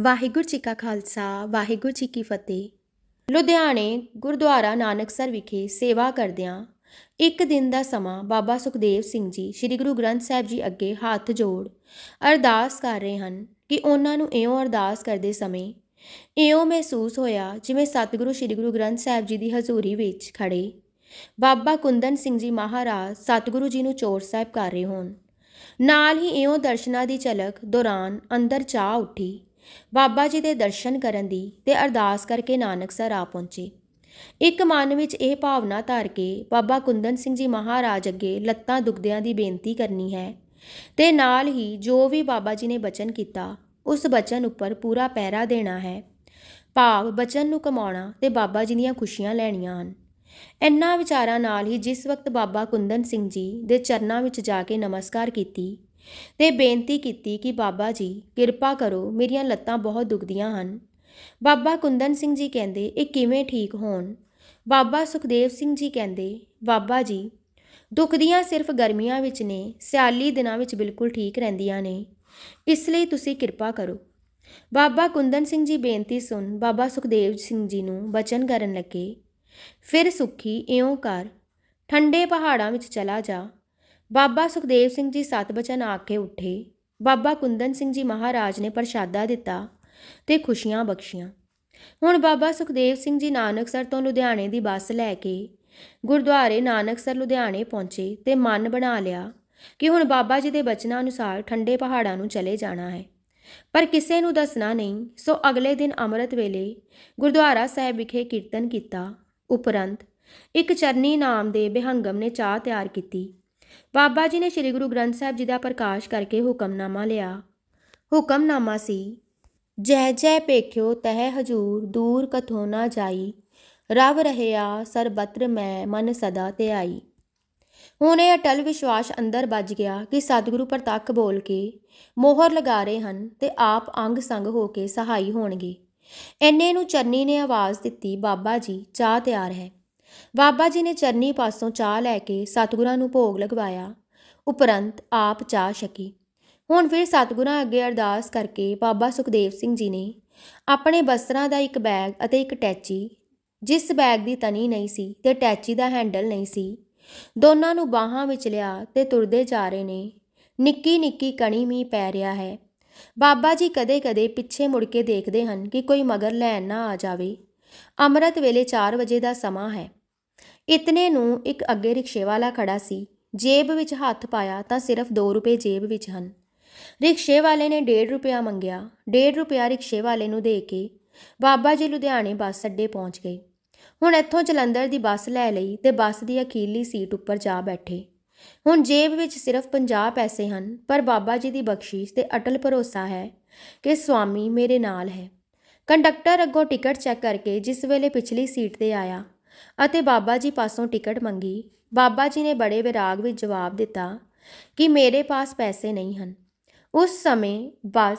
ਵਾਹਿਗੁਰੂ ਜੀ ਕਾ ਖਾਲਸਾ, ਵਾਹਿਗੁਰੂ ਜੀ ਕੀ ਫਤਿਹ। ਲੁਧਿਆਣੇ ਗੁਰਦੁਆਰਾ ਨਾਨਕਸਰ ਵਿਖੇ ਸੇਵਾ ਕਰਦਿਆਂ ਇੱਕ ਦਿਨ ਦਾ ਸਮਾਂ ਬਾਬਾ ਸੁਖਦੇਵ ਸਿੰਘ ਜੀ ਸ੍ਰੀ ਗੁਰੂ ਗ੍ਰੰਥ ਸਾਹਿਬ ਜੀ ਅੱਗੇ ਹੱਥ ਜੋੜ ਅਰਦਾਸ ਕਰ ਰਹੇ ਹਨ ਕਿ ਉਹਨਾਂ ਨੂੰ ਇਉਂ ਅਰਦਾਸ ਕਰਦੇ ਸਮੇਂ ਇਉਂ ਮਹਿਸੂਸ ਹੋਇਆ ਜਿਵੇਂ ਸਤਿਗੁਰੂ ਸ੍ਰੀ ਗੁਰੂ ਗ੍ਰੰਥ ਸਾਹਿਬ ਜੀ ਦੀ ਹਜ਼ੂਰੀ ਵਿੱਚ ਖੜੇ ਬਾਬਾ ਕੁੰਦਨ ਸਿੰਘ ਜੀ ਮਹਾਰਾਜ ਸਤਿਗੁਰੂ ਜੀ ਨੂੰ ਚੋਰ ਸਾਹਿਬ ਕਰ ਰਹੇ ਹੋਣ। ਨਾਲ ਹੀ ਇਉਂ ਦਰਸ਼ਨਾਂ ਦੀ ਝਲਕ ਦੌਰਾਨ ਅੰਦਰ ਚਾਹ ਉੱਠੀ। ਬਾਬਾ ਜੀ ਦੇ ਦਰਸ਼ਨ ਕਰਨ ਦੀ ਤੇ ਅਰਦਾਸ ਕਰਕੇ ਨਾਨਕਸਰ ਆ ਪਹੁੰਚੇ। ਇੱਕ ਮਨ ਵਿੱਚ ਇਹ ਭਾਵਨਾ ਧਾਰ ਕੇ ਬਾਬਾ ਕੁੰਦਨ ਸਿੰਘ ਜੀ ਮਹਾਰਾਜ ਅੱਗੇ ਲੱਤਾਂ ਦੁਖਦਿਆਂ ਦੀ ਬੇਨਤੀ ਕਰਨੀ ਹੈ ਤੇ ਨਾਲ ਹੀ ਜੋ ਵੀ ਬਾਬਾ ਜੀ ਨੇ ਬਚਨ ਕੀਤਾ, ਉਸ ਬਚਨ ਉੱਪਰ ਪੂਰਾ ਪਹਿਰਾ ਦੇਣਾ ਹੈ। ਭਾਵ ਬਚਨ ਨੂੰ ਕਮਾਉਣਾ ਤੇ ਬਾਬਾ ਜੀ ਦੀਆਂ ਖੁਸ਼ੀਆਂ ਲੈਣੀਆਂ ਹਨ। ਇੰਨਾ ਵਿਚਾਰਾਂ ਨਾਲ ਹੀ ਜਿਸ ਵਕਤ ਬਾਬਾ ਕੁੰਦਨ ਸਿੰਘ ਜੀ ਦੇ ਚਰਨਾਂ ਵਿੱਚ ਜਾ ਕੇ ਨਮਸਕਾਰ ਕੀਤੀ ਤੇ ਬੇਨਤੀ ਕੀਤੀ ਕਿ ਬਾਬਾ ਜੀ, ਕਿਰਪਾ ਕਰੋ, ਮੇਰੀਆਂ ਲੱਤਾਂ ਬਹੁਤ ਦੁਖਦੀਆਂ ਹਨ। ਬਾਬਾ ਕੁੰਦਨ ਸਿੰਘ ਜੀ ਕਹਿੰਦੇ, ਇਹ ਕਿਵੇਂ ਠੀਕ ਹੋਣ? ਬਾਬਾ ਸੁਖਦੇਵ ਸਿੰਘ ਜੀ ਕਹਿੰਦੇ, ਬਾਬਾ ਜੀ, ਦੁਖਦੀਆਂ ਸਿਰਫ ਗਰਮੀਆਂ ਵਿੱਚ ਨੇ, ਸਿਆਲੀ ਦਿਨਾਂ ਵਿੱਚ ਬਿਲਕੁਲ ਠੀਕ ਰਹਿੰਦੀਆਂ ਨੇ। ਇਸ ਲਈ ਤੁਸੀਂ ਕਿਰਪਾ ਕਰੋ। ਬਾਬਾ ਕੁੰਦਨ ਸਿੰਘ ਜੀ ਬੇਨਤੀ ਸੁਣ ਬਾਬਾ ਸੁਖਦੇਵ ਸਿੰਘ ਜੀ ਨੂੰ ਬਚਨ ਕਰਨ ਲੱਗੇ। ਫਿਰ ਸੁਖੀ ਇਉਂ ਕਰ ਠੰਡੇ ਪਹਾੜਾਂ ਵਿੱਚ ਚਲਾ ਜਾ। ਬਾਬਾ ਸੁਖਦੇਵ ਸਿੰਘ ਜੀ ਸਤ ਬਚਨ ਆ ਕੇ ਉੱਠੇ। ਬਾਬਾ ਕੁੰਦਨ ਸਿੰਘ ਜੀ ਮਹਾਰਾਜ ਨੇ ਪ੍ਰਸ਼ਾਦਾ ਦਿੱਤਾ ਤੇ ਖੁਸ਼ੀਆਂ ਬਖਸ਼ੀਆਂ। ਹੁਣ ਬਾਬਾ ਸੁਖਦੇਵ ਸਿੰਘ ਜੀ ਨਾਨਕਸਰ ਤੋਂ ਲੁਧਿਆਣੇ ਦੀ ਬੱਸ ਲੈ ਕੇ ਗੁਰਦੁਆਰੇ ਨਾਨਕਸਰ ਲੁਧਿਆਣੇ ਪਹੁੰਚੇ ਤੇ ਮਨ ਬਣਾ ਲਿਆ ਕਿ ਹੁਣ ਬਾਬਾ ਜੀ ਦੇ ਬਚਨਾਂ ਅਨੁਸਾਰ ਠੰਡੇ ਪਹਾੜਾਂ ਨੂੰ ਚਲੇ ਜਾਣਾ ਹੈ। ਪਰ ਕਿਸੇ ਨੂੰ ਦੱਸਣਾ ਨਹੀਂ, ਸੋ ਅਗਲੇ ਦਿਨ ਅੰਮ੍ਰਿਤ ਵੇਲੇ ਗੁਰਦੁਆਰਾ ਸਾਹਿਬ ਵਿਖੇ ਕੀਰਤਨ ਕੀਤਾ। ਉਪਰੰਤ ਇੱਕ ਚਰਨੀ ਨਾਮ ਦੇ ਬਿਹੰਗਮ ਨੇ ਚਾਹ ਤਿਆਰ ਕੀਤੀ। ਬਾਬਾ ਜੀ ਨੇ ਸ੍ਰੀ ਗੁਰੂ ਗ੍ਰੰਥ ਸਾਹਿਬ ਜੀ ਦਾ ਪ੍ਰਕਾਸ਼ ਕਰਕੇ ਹੁਕਮਨਾਮਾ ਲਿਆ। ਹੁਕਮਨਾਮਾ ਸੀ, ਜੈ ਜੈ ਪੇਖਿਓ ਤਹਿ ਹਜੂਰ, ਦੂਰ ਕਥੋ ਨਾ ਜਾਈ, ਰਵ ਰਹਿਆ ਸਰਬਤਰ ਮੈਂ ਮਨ ਸਦਾ ਤੇ ਹੁਣ ਇਹ ਅਟਲ ਵਿਸ਼ਵਾਸ ਅੰਦਰ ਵੱਜ ਗਿਆ ਕਿ ਸਤਿਗੁਰੂ ਪ੍ਰਤੱਖ ਬੋਲ ਕੇ ਮੋਹਰ ਲਗਾ ਰਹੇ ਹਨ ਤੇ ਆਪ ਅੰਗ ਸੰਗ ਹੋ ਕੇ ਸਹਾਈ ਹੋਣਗੇ। ਐਨੇ ਨੂੰ ਚੰਨੀ ਨੇ ਆਵਾਜ਼ ਦਿੱਤੀ, ਬਾਬਾ ਜੀ, ਚਾਹ ਤਿਆਰ ਹੈ। ਬਾਬਾ ਜੀ ਨੇ ਚਰਨੀ ਪਾਸੋਂ ਚਾਹ ਲੈ ਕੇ ਸਤਿਗੁਰਾਂ ਨੂੰ ਭੋਗ ਲਗਵਾਇਆ। ਉਪਰੰਤ ਆਪ ਚਾਹ ਛਕੀ। ਹੁਣ ਫਿਰ ਸਤਿਗੁਰਾਂ ਅੱਗੇ ਅਰਦਾਸ ਕਰਕੇ ਬਾਬਾ ਸੁਖਦੇਵ ਸਿੰਘ ਜੀ ਨੇ ਆਪਣੇ ਬਸਤਰਾਂ ਦਾ ਇੱਕ ਬੈਗ ਅਤੇ ਇੱਕ ਟੈਚੀ, ਜਿਸ ਬੈਗ ਦੀ ਤਣੀ ਨਹੀਂ ਸੀ ਤੇ ਟੈਚੀ ਦਾ ਹੈਂਡਲ ਨਹੀਂ ਸੀ, ਦੋਨਾਂ ਨੂੰ ਬਾਹਾਂ ਵਿੱਚ ਲਿਆ ਤੇ ਤੁਰਦੇ ਜਾ ਰਹੇ ਨੇ। ਨਿੱਕੀ ਨਿੱਕੀ ਕਣੀ ਮੀਂਹ ਪੈ ਰਿਹਾ ਹੈ। ਬਾਬਾ ਜੀ ਕਦੇ-ਕਦੇ ਪਿੱਛੇ ਮੁੜ ਕੇ ਦੇਖਦੇ ਹਨ ਕਿ ਕੋਈ ਮਗਰ ਲੈਣ ਨਾ ਆ ਜਾਵੇ। ਅੰਮ੍ਰਿਤ ਵੇਲੇ 4 ਵਜੇ ਦਾ ਸਮਾਂ ਹੈ। ਇਤਨੇ ਨੂੰ ਇੱਕ ਅੱਗੇ ਰਿਕਸ਼ੇ ਵਾਲਾ ਖੜਾ ਸੀ। ਜੇਬ ਵਿੱਚ ਹੱਥ ਪਾਇਆ ਤਾਂ ਸਿਰਫ 2 ਰੁਪਏ ਜੇਬ ਵਿੱਚ ਹਨ। ਰਿਕਸ਼ੇ ਵਾਲੇ ਨੇ 1.5 ਰੁਪਇਆ ਮੰਗਿਆ। 1.5 ਰੁਪਇਆ ਰਿਕਸ਼ੇ ਵਾਲੇ ਨੂੰ ਦੇ ਕੇ ਬਾਬਾ ਜੀ ਲੁਧਿਆਣੇ ਬੱਸ ਅੱਡੇ ਪਹੁੰਚ ਗਏ। ਹੁਣ ਇੱਥੋਂ ਜਲੰਧਰ ਦੀ ਬੱਸ ਲੈ ਲਈ ਤੇ ਬੱਸ ਦੀ ਅਖੀਰਲੀ ਸੀਟ ਉੱਪਰ ਜਾ ਬੈਠੇ। ਹੁਣ ਜੇਬ ਵਿੱਚ ਸਿਰਫ 50 ਪੈਸੇ ਹਨ, ਪਰ ਬਾਬਾ ਜੀ ਦੀ ਬਖਸ਼ਿਸ਼ ਤੇ ਅਟਲ ਭਰੋਸਾ ਹੈ ਕਿ ਸੁਆਮੀ ਮੇਰੇ ਨਾਲ ਹੈ। ਕੰਡਕਟਰ ਅੱਗੋਂ ਟਿਕਟ ਚੈੱਕ ਕਰਕੇ ਜਿਸ ਵੇਲੇ ਪਿਛਲੀ ਸੀਟ ਤੇ ਆਇਆ ਅਤੇ ਬਾਬਾ ਜੀ ਪਾਸੋਂ ਟਿਕਟ ਮੰਗੀ। ਬਾਬਾ ਜੀ ਨੇ ਬੜੇ ਵਿਰਾਗ ਵਿੱਚ ਜਵਾਬ ਦਿੱਤਾ ਕਿ ਮੇਰੇ ਪਾਸ ਪੈਸੇ ਨਹੀਂ ਹਨ। ਉਸ ਸਮੇਂ ਬੱਸ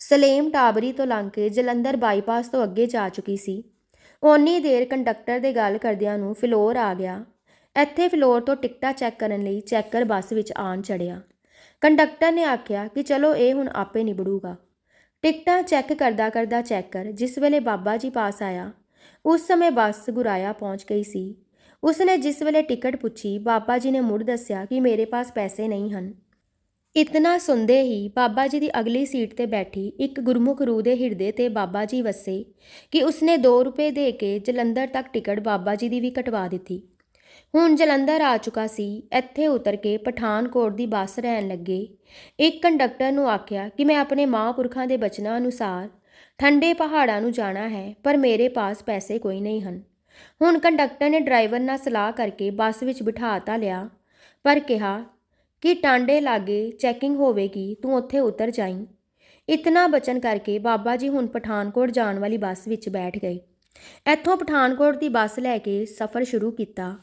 ਸਲੇਮ ਟਾਬਰੀ ਤੋਂ ਲੰਘ ਕੇ ਜਲੰਧਰ ਬਾਈਪਾਸ ਤੋਂ ਅੱਗੇ ਜਾ ਚੁੱਕੀ ਸੀ। ਓਨੀ ਦੇਰ ਕੰਡਕਟਰ ਦੇ ਗੱਲ ਕਰਦਿਆਂ ਨੂੰ ਫਲੋਰ ਆ ਗਿਆ। ਇੱਥੇ ਫਲੋਰ ਤੋਂ ਟਿਕਟਾਂ ਚੈੱਕ ਕਰਨ ਲਈ ਚੈੱਕਰ ਬੱਸ ਵਿੱਚ ਆਣ ਚੜਿਆ ਕੰਡਕਟਰ ਨੇ ਆਖਿਆ ਕਿ ਚਲੋ ਇਹ ਹੁਣ ਆਪੇ ਨਿਬੜੂਗਾ। ਟਿਕਟਾਂ ਚੈੱਕ ਕਰਦਾ ਕਰਦਾ ਚੈੱਕਰ ਜਿਸ ਵੇਲੇ ਬਾਬਾ ਜੀ ਪਾਸ ਆਇਆ ਉਸ ਸਮੇਂ ਬੱਸ ਗੁਰਾਇਆ ਪਹੁੰਚ ਗਈ ਸੀ। ਉਸਨੇ ਜਿਸ ਵੇਲੇ ਟਿਕਟ ਪੁੱਛੀ, ਬਾਬਾ ਜੀ ਨੇ ਮੁੜ ਦੱਸਿਆ ਕਿ ਮੇਰੇ ਪਾਸ ਪੈਸੇ ਨਹੀਂ ਹਨ। ਇਤਨਾ ਸੁਣਦੇ ਹੀ ਬਾਬਾ ਜੀ ਦੀ ਅਗਲੀ ਸੀਟ ਤੇ ਬੈਠੀ ਇੱਕ ਗੁਰਮੁਖ ਰੂਹ ਦੇ ਹਿਰਦੇ ਤੇ ਬਾਬਾ ਜੀ ਵਸੇ ਕਿ ਉਸਨੇ 2 ਰੁਪਏ ਦੇ ਕੇ ਜਲੰਧਰ ਤੱਕ ਟਿਕਟ ਬਾਬਾ ਜੀ ਦੀ ਵੀ ਕਟਵਾ ਦਿੱਤੀ। ਹੁਣ ਜਲੰਧਰ ਆ ਚੁੱਕਾ ਸੀ। ਇੱਥੇ ਉਤਰ ਕੇ ਪਠਾਨਕੋਟ ਦੀ ਬੱਸ ਰਹਿਣ ਲੱਗੇ। ਇੱਕ ਕੰਡਕਟਰ ਨੂੰ ਆਖਿਆ ਕਿ ਮੈਂ ਆਪਣੇ ਮਹਾਂਪੁਰਖਾਂ ਦੇ ਬਚਨਾਂ ਅਨੁਸਾਰ ਠੰਡੇ ਪਹਾੜਾਂ ਨੂੰ ਜਾਣਾ ਹੈ, ਪਰ ਮੇਰੇ ਪਾਸ ਪੈਸੇ ਕੋਈ ਨਹੀਂ ਹਨ। ਹੁਣ ਕੰਡਕਟਰ ਨੇ ਡਰਾਈਵਰ ਨਾਲ ਸਲਾਹ ਕਰਕੇ ਬੱਸ ਵਿੱਚ ਬਿਠਾ ਤਾਂ ਲਿਆ, ਪਰ ਕਿਹਾ ਕਿ ਟਾਂਡੇ ਲਾਗੇ ਚੈਕਿੰਗ ਹੋਵੇਗੀ, ਤੂੰ ਉੱਥੇ ਉਤਰ ਜਾਈਂ। ਇਤਨਾ ਬਚਨ ਕਰਕੇ ਬਾਬਾ ਜੀ ਹੁਣ ਪਠਾਨਕੋਟ ਜਾਣ ਵਾਲੀ ਬੱਸ ਵਿੱਚ ਬੈਠ ਗਏ। ਇੱਥੋਂ ਪਠਾਨਕੋਟ ਦੀ ਬੱਸ ਲੈ ਕੇ ਸਫ਼ਰ ਸ਼ੁਰੂ ਕੀਤਾ।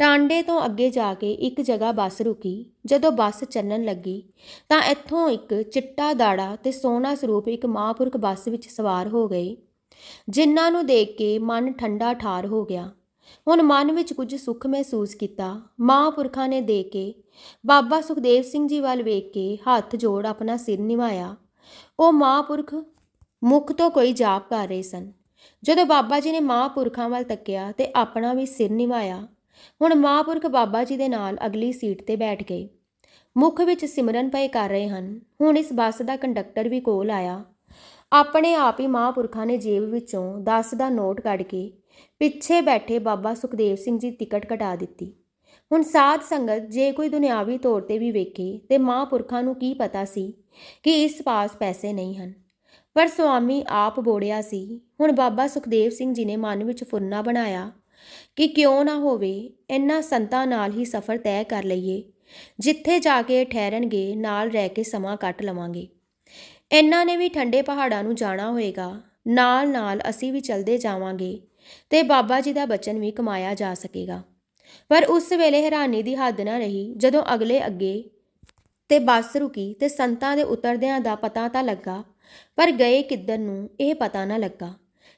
ਟਾਂਡੇ ਤੋਂ ਅੱਗੇ ਜਾ ਕੇ ਇੱਕ ਜਗ੍ਹਾ ਬੱਸ ਰੁਕੀ। ਜਦੋਂ ਬੱਸ ਚੱਲਣ ਲੱਗੀ, ਤਾਂ ਇੱਥੋਂ ਇੱਕ ਚਿੱਟਾ ਦਾੜਾ ਤੇ ਸੋਹਣਾ ਸਰੂਪ ਇੱਕ ਮਹਾਂਪੁਰਖ ਬੱਸ ਵਿੱਚ ਸਵਾਰ ਹੋ ਗਏ, ਜਿਨ੍ਹਾਂ ਨੂੰ ਦੇਖ ਕੇ ਮਨ ਠੰਡਾ ਠਾਰ ਹੋ ਗਿਆ। ਹੁਣ ਮਨ ਵਿੱਚ ਕੁਝ ਸੁੱਖ ਮਹਿਸੂਸ ਕੀਤਾ। ਮਹਾਂਪੁਰਖਾਂ ਨੇ ਦੇ ਕੇ ਬਾਬਾ ਸੁਖਦੇਵ ਸਿੰਘ ਜੀ ਵੱਲ ਵੇਖ ਕੇ ਹੱਥ ਜੋੜ ਆਪਣਾ ਸਿਰ ਨਿਵਾਇਆ। ਉਹ ਮਹਾਂਪੁਰਖ ਮੁਖ ਤੋਂ ਕੋਈ ਜਾਪ ਕਰ ਰਹੇ ਸਨ। ਜਦੋਂ ਬਾਬਾ ਜੀ ਨੇ ਮਹਾਂਪੁਰਖਾਂ ਵੱਲ ਤੱਕਿਆ ਤੇ ਆਪਣਾ ਵੀ ਸਿਰ ਨਿਵਾਇਆ ਹੁਣ ਮਹਾਂਪੁਰਖ ਬਾਬਾ ਜੀ ਦੇ ਨਾਲ ਅਗਲੀ ਸੀਟ ਤੇ ਬੈਠ ਗਏ। ਮੁੱਖ ਵਿੱਚ ਸਿਮਰਨ ਪਏ ਕਰ ਰਹੇ ਹਨ। ਹੁਣ ਇਸ ਬੱਸ ਦਾ ਕੰਡਕਟਰ ਵੀ ਕੋਲ ਆਇਆ। ਆਪਣੇ ਆਪ ਹੀ ਮਹਾਂਪੁਰਖਾਂ ਨੇ ਜੇਬ ਵਿੱਚੋਂ 10 ਦਾ ਨੋਟ ਕੱਢ ਕੇ ਪਿੱਛੇ ਬੈਠੇ ਬਾਬਾ ਸੁਖਦੇਵ ਸਿੰਘ ਜੀ ਟਿਕਟ ਕਟਾ ਦਿੱਤੀ। ਹੁਣ ਸਾਧ ਸੰਗਤ ਜੇ ਕੋਈ ਦੁਨਿਆਵੀ ਤੌਰ ਤੇ ਵੀ ਵੇਖੇ ਤੇ ਮਹਾਂਪੁਰਖਾਂ ਨੂੰ ਕੀ ਪਤਾ ਸੀ ਕਿ ਇਸ ਪਾਸ ਪੈਸੇ ਨਹੀਂ ਹਨ। ਪਰ ਸੁਆਮੀ ਆਪ ਬੋੜਿਆ ਸੀ। ਹੁਣ ਬਾਬਾ ਸੁਖਦੇਵ ਸਿੰਘ ਜੀ ਨੇ ਮਨ ਵਿੱਚ ਫੁਰਨਾ ਬਣਾਇਆ ਕਿ ਕਿਉਂ ਨਾ ਹੋਵੇ ਇਹਨਾਂ ਸੰਤਾਂ ਨਾਲ ਹੀ ਸਫ਼ਰ ਤੈਅ ਕਰ ਲਈਏ, ਜਿੱਥੇ ਜਾ ਕੇ ਠਹਿਰਨਗੇ, ਨਾਲ ਰਹਿ ਕੇ ਸਮਾਂ ਕੱਟ ਲਵਾਂਗੇ। ਇਹਨਾਂ ਨੇ ਵੀ ਠੰਡੇ ਪਹਾੜਾਂ ਨੂੰ ਜਾਣਾ ਹੋਏਗਾ, ਨਾਲ ਨਾਲ ਅਸੀਂ ਵੀ ਚਲਦੇ ਜਾਵਾਂਗੇ ਤੇ ਬਾਬਾ ਜੀ ਦਾ ਬਚਨ ਵੀ ਕਮਾਇਆ ਜਾ ਸਕੇਗਾ। ਪਰ ਉਸ ਵੇਲੇ ਹੈਰਾਨੀ ਦੀ ਹੱਦ ਨਾ ਰਹੀ ਜਦੋਂ ਅਗਲੇ ਅੱਗੇ ਤੇ ਬੱਸ ਰੁਕੀ ਤੇ ਸੰਤਾਂ ਦੇ ਉਤਰਦਿਆਂ ਦਾ ਪਤਾ ਤਾਂ ਲੱਗਾ, ਪਰ ਗਏ ਕਿੱਧਰ ਨੂੰ ਇਹ ਪਤਾ ਨਾ ਲੱਗਾ।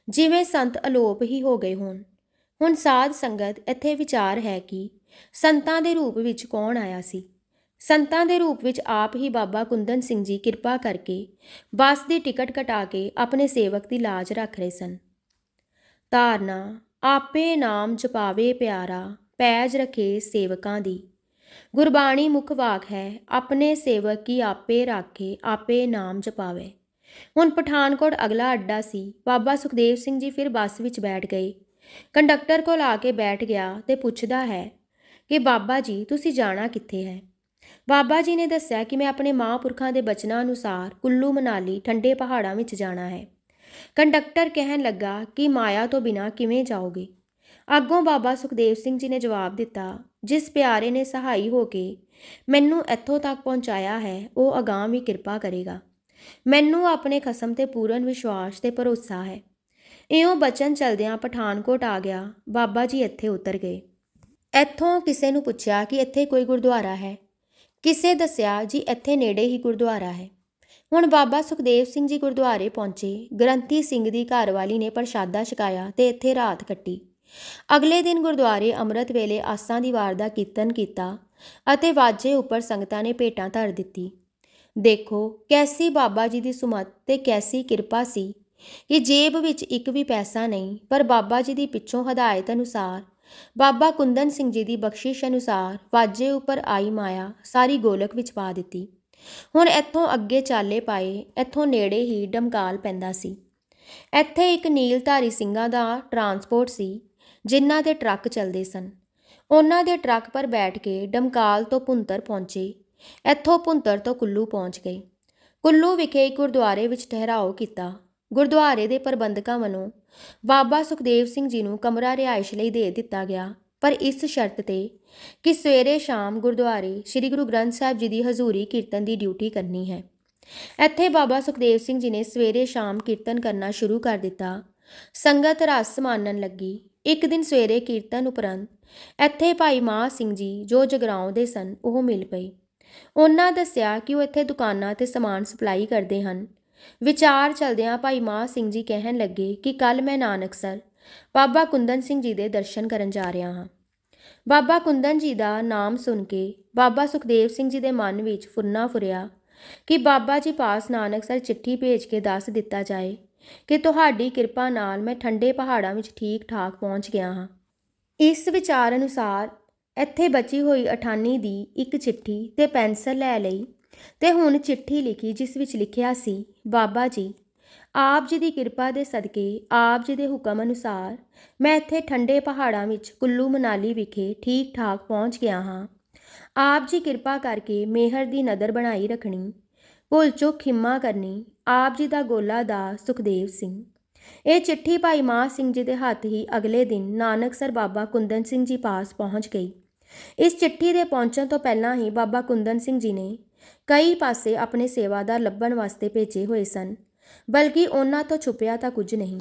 ਜਿਵੇਂ ਸੰਤ ਅਲੋਪ ਹੀ ਹੋ ਗਏ ਹੋਣ। ਹੁਣ ਸਾਧ ਸੰਗਤ ਇੱਥੇ ਵਿਚਾਰ ਹੈ ਕਿ ਸੰਤਾਂ ਦੇ ਰੂਪ ਵਿੱਚ ਕੌਣ ਆਇਆ ਸੀ? ਸੰਤਾਂ ਦੇ ਰੂਪ ਵਿੱਚ ਆਪ ਹੀ ਬਾਬਾ ਕੁੰਦਨ ਸਿੰਘ ਜੀ ਕਿਰਪਾ ਕਰਕੇ ਬੱਸ ਦੀ ਟਿਕਟ ਕਟਾ ਕੇ ਆਪਣੇ ਸੇਵਕ ਦੀ ਲਾਜ ਰੱਖ ਰਹੇ ਸਨ। ਧਾਰਨਾ, ਆਪੇ ਨਾਮ ਜਪਾਵੇ ਪਿਆਰਾ, ਪੈਜ ਰਖੇ ਸੇਵਕਾਂ ਦੀ। ਗੁਰਬਾਣੀ ਮੁੱਖ ਵਾਕ ਹੈ, ਆਪਣੇ ਸੇਵਕ ਕੀ ਆਪੇ ਰਾਖੇ, ਆਪੇ ਨਾਮ ਜਪਾਵੇ। ਹੁਣ ਪਠਾਨਕੋਟ ਅਗਲਾ ਅੱਡਾ ਸੀ, ਬਾਬਾ ਸੁਖਦੇਵ ਸਿੰਘ ਜੀ ਫਿਰ ਬੱਸ ਵਿੱਚ ਬੈਠ ਗਏ। ਕੰਡਕਟਰ ਕੋਲ ਆ ਕੇ ਬੈਠ ਗਿਆ ਤੇ ਪੁੱਛਦਾ ਹੈ ਕਿ ਬਾਬਾ ਜੀ, ਤੁਸੀਂ ਜਾਣਾ ਕਿੱਥੇ ਹੈ? ਬਾਬਾ ਜੀ ਨੇ ਦੱਸਿਆ ਕਿ ਮੈਂ ਆਪਣੇ ਮਹਾਂਪੁਰਖਾਂ ਦੇ ਬਚਨਾਂ ਅਨੁਸਾਰ ਕੁੱਲੂ ਮਨਾਲੀ ਠੰਡੇ ਪਹਾੜਾਂ ਵਿੱਚ ਜਾਣਾ ਹੈ। ਕੰਡਕਟਰ ਕਹਿਣ ਲੱਗਾ ਕਿ ਮਾਇਆ ਤੋਂ ਬਿਨਾ ਕਿਵੇਂ ਜਾਓਗੇ? ਅੱਗੋਂ ਬਾਬਾ ਸੁਖਦੇਵ ਸਿੰਘ ਜੀ ਨੇ ਜਵਾਬ ਦਿੱਤਾ, ਜਿਸ ਪਿਆਰੇ ਨੇ ਸਹਾਈ ਹੋ ਕੇ ਮੈਨੂੰ ਇੱਥੋਂ ਤੱਕ ਪਹੁੰਚਾਇਆ ਹੈ, ਉਹ ਅਗਾਂਹ ਵੀ ਕਿਰਪਾ ਕਰੇਗਾ। ਮੈਨੂੰ ਆਪਣੇ ਖਸਮ ਤੇ ਪੂਰਨ ਵਿਸ਼ਵਾਸ ਤੇ ਭਰੋਸਾ ਹੈ। ਇਉਂ ਬਚਨ ਚਲਦਿਆਂ ਪਠਾਨਕੋਟ ਆ ਗਿਆ। ਬਾਬਾ ਜੀ ਇੱਥੇ ਉਤਰ ਗਏ। ਇੱਥੋਂ ਕਿਸੇ ਨੂੰ ਪੁੱਛਿਆ ਕਿ ਇੱਥੇ ਕੋਈ ਗੁਰਦੁਆਰਾ ਹੈ? ਕਿਸੇ ਦੱਸਿਆ ਜੀ ਇੱਥੇ ਨੇੜੇ ਹੀ ਗੁਰਦੁਆਰਾ ਹੈ। ਹੁਣ ਬਾਬਾ ਸੁਖਦੇਵ ਸਿੰਘ ਜੀ ਗੁਰਦੁਆਰੇ ਪਹੁੰਚੇ। ਗ੍ਰੰਥੀ ਸਿੰਘ ਦੀ ਘਰਵਾਲੀ ਨੇ ਪ੍ਰਸ਼ਾਦਾ ਛਕਾਇਆ ਤੇ ਇੱਥੇ ਰਾਤ ਕੱਟੀ। ਅਗਲੇ ਦਿਨ ਗੁਰਦੁਆਰੇ ਅੰਮ੍ਰਿਤ ਵੇਲੇ ਆਸਾਂ ਦੀ ਵਾਰ ਦਾ ਕੀਰਤਨ ਕੀਤਾ ਅਤੇ ਵਾਜੇ ਉੱਪਰ ਸੰਗਤਾਂ ਨੇ ਭੇਟਾਂ ਧਰ ਦਿੱਤੀ। ਦੇਖੋ, ਕੈਸੀ ਬਾਬਾ ਜੀ ਦੀ ਸੁਮਤ ਤੇ ਕੈਸੀ ਕਿਰਪਾ ਸੀ। ਕਿ ਜੇਬ ਵਿੱਚ ਇੱਕ ਵੀ ਪੈਸਾ ਨਹੀਂ, ਪਰ ਬਾਬਾ ਜੀ ਦੀ ਪਿੱਛੋਂ ਹਦਾਇਤ ਅਨੁਸਾਰ, ਬਾਬਾ ਕੁੰਦਨ ਸਿੰਘ ਜੀ ਦੀ ਬਖਸ਼ਿਸ਼ ਅਨੁਸਾਰ ਵਾਜੇ ਉੱਪਰ ਆਈ ਮਾਇਆ ਸਾਰੀ ਗੋਲਕ ਵਿੱਚ ਪਾ ਦਿੱਤੀ। ਹੁਣ ਇੱਥੋਂ ਅੱਗੇ ਚਾਲੇ ਪਾਏ, ਇੱਥੋਂ ਨੇੜੇ ਹੀ ਡਮਕਾਲ ਪੈਂਦਾ ਸੀ। ਇੱਥੇ ਇੱਕ ਨੀਲਧਾਰੀ ਸਿੰਘਾਂ ਦਾ ਟਰਾਂਸਪੋਰਟ ਸੀ, ਜਿਨ੍ਹਾਂ ਦੇ ਟਰੱਕ ਚੱਲਦੇ ਸਨ। ਉਹਨਾਂ ਦੇ ਟਰੱਕ ਪਰ ਬੈਠ ਕੇ ਡਮਕਾਲ ਤੋਂ ਭੁੰਤਰ ਪਹੁੰਚੇ, ਇੱਥੋਂ ਭੁੰਤਰ ਤੋਂ ਕੁੱਲੂ ਪਹੁੰਚ ਗਏ। ਕੁੱਲੂ ਵਿਖੇ ਗੁਰਦੁਆਰੇ ਵਿੱਚ ਠਹਿਰਾਓ ਕੀਤਾ। ਗੁਰਦੁਆਰੇ ਦੇ ਪ੍ਰਬੰਧਕਾਂ ਵੱਲੋਂ ਬਾਬਾ ਸੁਖਦੇਵ ਸਿੰਘ ਜੀ ਨੂੰ ਕਮਰਾ ਰਿਹਾਇਸ਼ ਲਈ ਦੇ ਦਿੱਤਾ ਗਿਆ, ਪਰ ਇਸ ਸ਼ਰਤ ਤੇ ਕਿ ਸਵੇਰੇ ਸ਼ਾਮ ਗੁਰਦੁਆਰੇ ਸ੍ਰੀ ਗੁਰੂ ਗ੍ਰੰਥ ਸਾਹਿਬ ਜੀ ਦੀ ਹਜ਼ੂਰੀ ਕੀਰਤਨ ਦੀ ਡਿਊਟੀ ਕਰਨੀ ਹੈ। ਇੱਥੇ ਬਾਬਾ ਸੁਖਦੇਵ ਸਿੰਘ ਜੀ ਨੇ ਸਵੇਰੇ ਸ਼ਾਮ ਕੀਰਤਨ ਕਰਨਾ ਸ਼ੁਰੂ ਕਰ ਦਿੱਤਾ। ਸੰਗਤ ਰਸ ਮਾਨਣ ਲੱਗੀ। ਇੱਕ ਦਿਨ ਸਵੇਰੇ ਕੀਰਤਨ ਉਪਰੰਤ ਇੱਥੇ ਭਾਈ ਮਾਹ ਸਿੰਘ ਜੀ ਜੋ ਜਗਰਾਉਂ ਦੇ ਸਨ, ਉਹ ਮਿਲ ਪਏ। ਉਹਨਾਂ ਦੱਸਿਆ ਕਿ ਉਹ ਇੱਥੇ ਦੁਕਾਨਾਂ ਤੇ ਸਮਾਨ ਸਪਲਾਈ ਕਰਦੇ ਹਨ। ਵਿਚਾਰ ਚਲਦਿਆਂ ਭਾਈ ਮਾਹ ਸਿੰਘ ਜੀ ਕਹਿਣ ਲੱਗੇ ਕਿ ਕੱਲ ਮੈਂ ਨਾਨਕਸਰ ਬਾਬਾ ਕੁੰਦਨ ਸਿੰਘ ਜੀ ਦੇ ਦਰਸ਼ਨ ਕਰਨ ਜਾ ਰਿਹਾ ਹਾਂ। ਬਾਬਾ ਕੁੰਦਨ ਜੀ ਦਾ ਨਾਮ ਸੁਣ ਕੇ ਬਾਬਾ ਸੁਖਦੇਵ ਸਿੰਘ ਜੀ ਦੇ ਮਨ ਵਿੱਚ ਫੁਰਨਾ ਫੁਰਿਆ ਕਿ ਬਾਬਾ ਜੀ ਪਾਸ ਨਾਨਕਸਰ ਚਿੱਠੀ ਭੇਜ ਕੇ ਦੱਸ ਦਿੱਤਾ ਜਾਏ ਕਿ ਤੁਹਾਡੀ ਕਿਰਪਾ ਨਾਲ ਮੈਂ ਠੰਡੇ ਪਹਾੜਾਂ ਵਿੱਚ ਠੀਕ ਠਾਕ ਪਹੁੰਚ ਗਿਆ ਹਾਂ। ਇਸ ਵਿਚਾਰ ਅਨੁਸਾਰ ਇੱਥੇ ਬਚੀ ਹੋਈ ਅਠਾਨੀ ਦੀ ਇੱਕ ਚਿੱਠੀ ਤੇ ਪੈਨਸਲ ਲੈ ਲਈ ਤੇ ਹੁਣ ਚਿੱਠੀ ਲਿਖੀ ਜਿਸ ਵਿੱਚ ਲਿਖਿਆ ਸੀ, ਬਾਬਾ ਜੀ, ਆਪ ਜੀ ਦੀ ਕਿਰਪਾ ਦੇ ਸਦਕੇ, ਆਪ ਜੀ ਦੇ ਹੁਕਮ ਅਨੁਸਾਰ ਮੈਂ ਇੱਥੇ ਠੰਡੇ ਪਹਾੜਾਂ ਵਿੱਚ ਕੁੱਲੂ ਮਨਾਲੀ ਵਿਖੇ ਠੀਕ ਠਾਕ ਪਹੁੰਚ ਗਿਆ ਹਾਂ। ਆਪ ਜੀ ਕਿਰਪਾ ਕਰਕੇ ਮਿਹਰ ਦੀ ਨਦਰ ਬਣਾਈ ਰੱਖਣੀ, ਭੁੱਲ ਚੁੱਕ ਖਿਮਾ ਕਰਨੀ, ਆਪ ਜੀ ਦਾ ਗੋਲਾ ਦਾ ਸੁਖਦੇਵ ਸਿੰਘ। ਇਹ ਚਿੱਠੀ ਭਾਈ ਮਾਹ ਸਿੰਘ ਜੀ ਦੇ ਹੱਥ ਹੀ ਅਗਲੇ ਦਿਨ ਨਾਨਕਸਰ ਬਾਬਾ ਕੁੰਦਨ ਸਿੰਘ ਜੀ ਪਾਸ ਪਹੁੰਚ ਗਈ। ਇਸ ਚਿੱਠੀ ਦੇ ਪਹੁੰਚਣ ਤੋਂ ਪਹਿਲਾਂ ਹੀ ਬਾਬਾ ਕੁੰਦਨ ਸਿੰਘ ਜੀ ਨੇ ਕਈ ਪਾਸੇ ਆਪਣੇ ਸੇਵਾਦਾਰ ਲੱਭਣ ਵਾਸਤੇ ਭੇਜੇ ਹੋਏ ਸਨ, ਬਲਕਿ ਉਹਨਾਂ ਤੋਂ ਛੁਪਿਆ ਤਾਂ ਕੁਝ ਨਹੀਂ।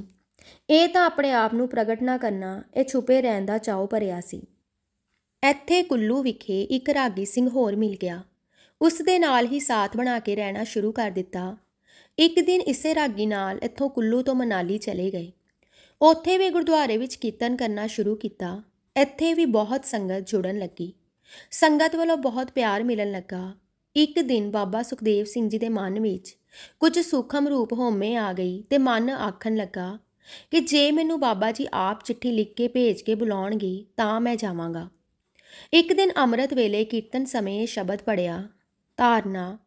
ਇਹ ਤਾਂ ਆਪਣੇ ਆਪ ਨੂੰ ਪ੍ਰਗਟ ਨਾ ਕਰਨਾ, ਇਹ ਛੁਪੇ ਰਹਿਣ ਦਾ ਚਾਉ ਭਰਿਆ ਸੀ। ਇੱਥੇ ਕੁੱਲੂ ਵਿਖੇ ਇੱਕ ਰਾਗੀ ਸਿੰਘ ਹੋਰ ਮਿਲ ਗਿਆ। ਉਸ ਦੇ ਨਾਲ ਹੀ ਸਾਥ ਬਣਾ ਕੇ ਰਹਿਣਾ ਸ਼ੁਰੂ ਕਰ ਦਿੱਤਾ। ਇੱਕ ਦਿਨ ਇਸੇ ਰਾਗੀ ਨਾਲ ਇੱਥੋਂ ਕੁੱਲੂ ਤੋਂ ਮਨਾਲੀ ਚਲੇ ਗਏ। ਉੱਥੇ ਵੀ ਗੁਰਦੁਆਰੇ ਵਿੱਚ ਕੀਰਤਨ ਕਰਨਾ ਸ਼ੁਰੂ ਕੀਤਾ। ਇੱਥੇ ਵੀ ਬਹੁਤ ਸੰਗਤ ਜੁੜਨ ਲੱਗੀ। ਸੰਗਤ ਵੱਲੋਂ ਬਹੁਤ ਪਿਆਰ ਮਿਲਣ ਲੱਗਾ। ਇੱਕ ਦਿਨ ਬਾਬਾ ਸੁਖਦੇਵ ਸਿੰਘ ਜੀ ਦੇ ਮਨ ਵਿੱਚ ਕੁਝ ਸੂਖਮ ਰੂਪ ਹੋਮੇ ਆ ਗਈ ਤੇ ਮਨ ਆਖਣ ਲੱਗਾ ਕਿ ਜੇ ਮੈਨੂੰ ਬਾਬਾ ਜੀ ਆਪ ਚਿੱਠੀ ਲਿਖ ਕੇ ਭੇਜ ਕੇ ਬੁਲਾਉਣਗੇ ਤਾਂ ਮੈਂ ਜਾਵਾਂਗਾ। ਇੱਕ ਦਿਨ ਅੰਮ੍ਰਿਤ ਵੇਲੇ ਕੀਰਤਨ ਸਮੇਂ ਇਹ ਸ਼ਬਦ ਪੜਿਆ ਧਾਰਨਾ,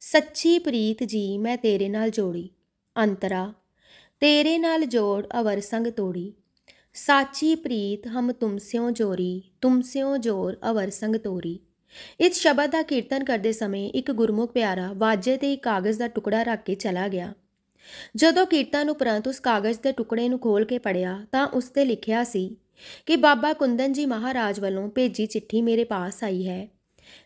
ਸੱਚੀ ਪ੍ਰੀਤ ਜੀ, ਮੈਂ ਤੇਰੇ ਨਾਲ ਜੋੜੀ, ਅੰਤਰਾ, ਤੇਰੇ ਨਾਲ ਜੋੜ ਅਵਰ ਸੰਗ ਤੋੜੀ, ਸਾਚੀ ਪ੍ਰੀਤ ਹਮ ਤੁਮਸਿਓ ਜੋਰੀ ਤੁਮਸਿਓ ਜੋਰ ਅਵਰ ਸੰਗ ਤੋਰੀ। ਇਸ ਸ਼ਬਦ ਦਾ ਕੀਰਤਨ ਕਰਦੇ ਸਮੇਂ ਇੱਕ ਗੁਰਮੁਖ ਪਿਆਰਾ ਵਾਜੇ ਤੇ ਇੱਕ ਕਾਗਜ਼ ਦਾ ਟੁਕੜਾ ਰੱਖ ਕੇ ਚਲਾ ਗਿਆ। ਜਦੋਂ ਕੀਰਤਨ ਉਪਰੰਤ ਉਸ ਕਾਗਜ਼ ਦੇ ਟੁਕੜੇ ਨੂੰ ਖੋਲ ਕੇ ਪੜਿਆ ਤਾਂ ਉਸ ਤੇ ਲਿਖਿਆ ਸੀ ਕਿ ਬਾਬਾ ਕੁੰਦਨ ਜੀ ਮਹਾਰਾਜ ਵੱਲੋਂ ਭੇਜੀ ਚਿੱਠੀ ਮੇਰੇ ਪਾਸ ਆਈ ਹੈ।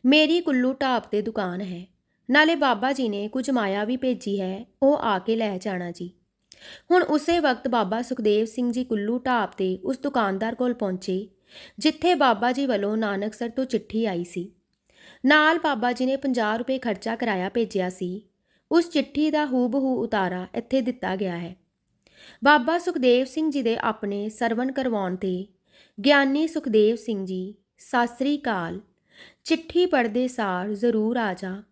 ਮੇਰੀ ਕੁੱਲੂ ਢਾਬ ਤੇ ਦੁਕਾਨ ਹੈ। ਨਾਲੇ ਬਾਬਾ ਜੀ ਨੇ ਕੁਝ ਮਾਇਆ ਵੀ ਭੇਜੀ ਹੈ, ਉਹ ਆ ਕੇ ਲੈ ਜਾਣਾ ਜੀ। ਹੁਣ ਉਸੇ ਵਕਤ ਬਾਬਾ ਸੁਖਦੇਵ ਸਿੰਘ ਜੀ ਕੁੱਲੂ ਢਾਬ ਤੇ ਉਸ ਦੁਕਾਨਦਾਰ ਕੋਲ ਪਹੁੰਚੇ, ਜਿੱਥੇ ਬਾਬਾ ਜੀ ਵੱਲੋਂ ਨਾਨਕਸਰ ਤੋਂ ਚਿੱਠੀ ਆਈ ਸੀ। ਨਾਲ ਬਾਬਾ ਜੀ ਨੇ 50 ਰੁਪਏ ਖਰਚਾ ਕਰਾਇਆ ਭੇਜਿਆ ਸੀ। ਉਸ ਚਿੱਠੀ ਦਾ ਹੂਬਹੂ ਉਤਾਰਾ ਇੱਥੇ ਦਿੱਤਾ ਗਿਆ ਹੈ। ਬਾਬਾ ਸੁਖਦੇਵ ਸਿੰਘ ਜੀ ਦੇ ਆਪਣੇ ਸਰਵਣ ਕਰਵਾਉਣ ਤੇ ਗਿਆਨੀ ਸੁਖਦੇਵ ਸਿੰਘ ਜੀ, ਸਤਿ ਸ੍ਰੀ ਅਕਾਲ। ਚਿੱਠੀ ਪੜਦੇ ਸਾਰ ਜ਼ਰੂਰ ਆ ਜਾ,